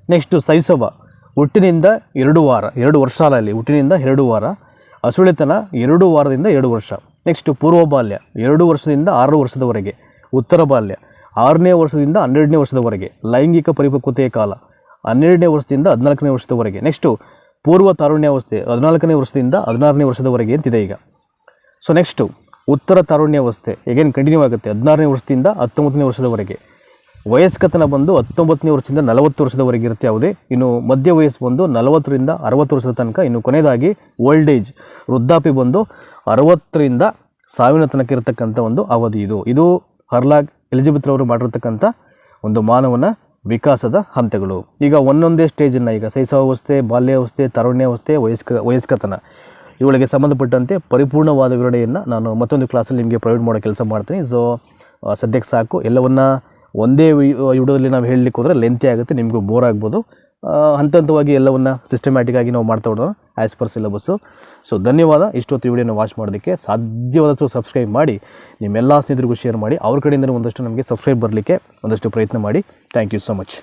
ನೆಕ್ಸ್ಟು ಸೈಸವ ಹುಟ್ಟಿನಿಂದ ಎರಡು ವಾರ, ಎರಡು ವರ್ಷ ಅಲ್ಲ ಇಲ್ಲಿ. ಹುಟ್ಟಿನಿಂದ ಎರಡು ವಾರ. ಹಸುಳಿತನ ಎರಡು ವಾರದಿಂದ ಎರಡು ವರ್ಷ. ನೆಕ್ಸ್ಟು ಪೂರ್ವ ಬಾಲ್ಯ ಎರಡು ವರ್ಷದಿಂದ ಆರು ವರ್ಷದವರೆಗೆ. ಉತ್ತರ ಬಾಲ್ಯ ಆರನೇ ವರ್ಷದಿಂದ ಹನ್ನೆರಡನೇ ವರ್ಷದವರೆಗೆ ಲೈಂಗಿಕ ಪರಿಪಕ್ವತೆಯ ಕಾಲ. ಹನ್ನೆರಡನೇ ವರ್ಷದಿಂದ ಹದಿನಾಲ್ಕನೇ ವರ್ಷದವರೆಗೆ. ನೆಕ್ಸ್ಟು ಪೂರ್ವ ತಾರುಣ್ಯಾವಸ್ಥೆ ಹದಿನಾಲ್ಕನೇ ವರ್ಷದಿಂದ ಹದಿನಾರನೇ ವರ್ಷದವರೆಗೆ ಅಂತಿದೆ ಈಗ. ಸೊ ನೆಕ್ಸ್ಟು ಉತ್ತರ ತಾರುಣ್ಯಾವಸ್ಥೆ ಎಗೇನ್ ಕಂಟಿನ್ಯೂ ಆಗುತ್ತೆ. ಹದಿನಾರನೇ ವರ್ಷದಿಂದ ಹತ್ತೊಂಬತ್ತನೇ ವರ್ಷದವರೆಗೆ. ವಯಸ್ಕತನ ಬಂದು ಹತ್ತೊಂಬತ್ತನೇ ವರ್ಷದಿಂದ ನಲವತ್ತು ವರ್ಷದವರೆಗೆ ಇರುತ್ತೆ ಯಾವುದೇ. ಇನ್ನು ಮಧ್ಯ ವಯಸ್ಸು ಬಂದು ನಲವತ್ತರಿಂದ ಅರವತ್ತು ವರ್ಷದ ತನಕ. ಇನ್ನು ಕೊನೆಯದಾಗಿ ಓಲ್ಡ್ ಏಜ್ ವೃದ್ಧಾಪಿ ಬಂದು ಅರವತ್ತರಿಂದ ಸಾವಿನ ತನಕ ಇರತಕ್ಕಂಥ ಒಂದು ಅವಧಿ ಇದು. ಇದು ಹರ್ಲಾಗ್ ಎಲಿಜಬೆತ್ ಅವರು ಮಾಡಿರ್ತಕ್ಕಂಥ ಒಂದು ಮಾನವನ ವಿಕಾಸದ ಹಂತಗಳು. ಈಗ ಒಂದೊಂದೇ ಸ್ಟೇಜನ್ನು ಈಗ ಶೈಶವಾವಸ್ಥೆ, ಬಾಲ್ಯಾವಸ್ಥೆ, ತರುಣ್ಯಾವಸ್ಥೆ, ವಯಸ್ಕ, ವಯಸ್ಕತನ ಇವುಗಳಿಗೆ ಸಂಬಂಧಪಟ್ಟಂತೆ ಪರಿಪೂರ್ಣವಾದ ವಿವರಣೆಯನ್ನು ನಾನು ಮತ್ತೊಂದು ಕ್ಲಾಸಲ್ಲಿ ನಿಮಗೆ ಪ್ರೊವೈಡ್ ಮಾಡೋ ಕೆಲಸ ಮಾಡ್ತೀನಿ. ಸೊ ಸದ್ಯಕ್ಕೆ ಸಾಕು. ಎಲ್ಲವನ್ನು ಒಂದೇ ವಿಡಿಯೋದಲ್ಲಿ ನಾವು ಹೇಳಲಿಕ್ಕೆ ಹೋದರೆ ಲೆಂತಿ ಆಗುತ್ತೆ. ನಿಮಗೂ ಬೋರ್ ಆಗ್ಬೋದು. ಹಂತ ಹಂತವಾಗಿ ಎಲ್ಲವನ್ನು ಸಿಸ್ಟಮ್ಯಾಟಿಕ್ ಆಗಿ ನಾವು ಮಾಡ್ತಾ ಹೋಗೋಣ ಆ್ಯಸ್ ಪರ್ ಸಿಲೆಬಸ್ಸು ಸೊ ಧನ್ಯವಾದ. ಇಷ್ಟೊತ್ತು ವಿಡಿಯೋನ ವಾಚ್ ಮಾಡೋದಕ್ಕೆ ಸಾಧ್ಯವಾದಷ್ಟು ಸಬ್ಸ್ಕ್ರೈಬ್ ಮಾಡಿ, ನಿಮ್ಮೆಲ್ಲ ಸ್ನೇಹಿತರಿಗೂ ಶೇರ್ ಮಾಡಿ, ಅವ್ರ ಕಡೆಯಿಂದ ಒಂದಷ್ಟು ನಮಗೆ ಸಬ್ಸ್ಕ್ರೈಬ್ ಬರಲಿಕ್ಕೆ ಒಂದಷ್ಟು ಪ್ರಯತ್ನ ಮಾಡಿ. Thank you so much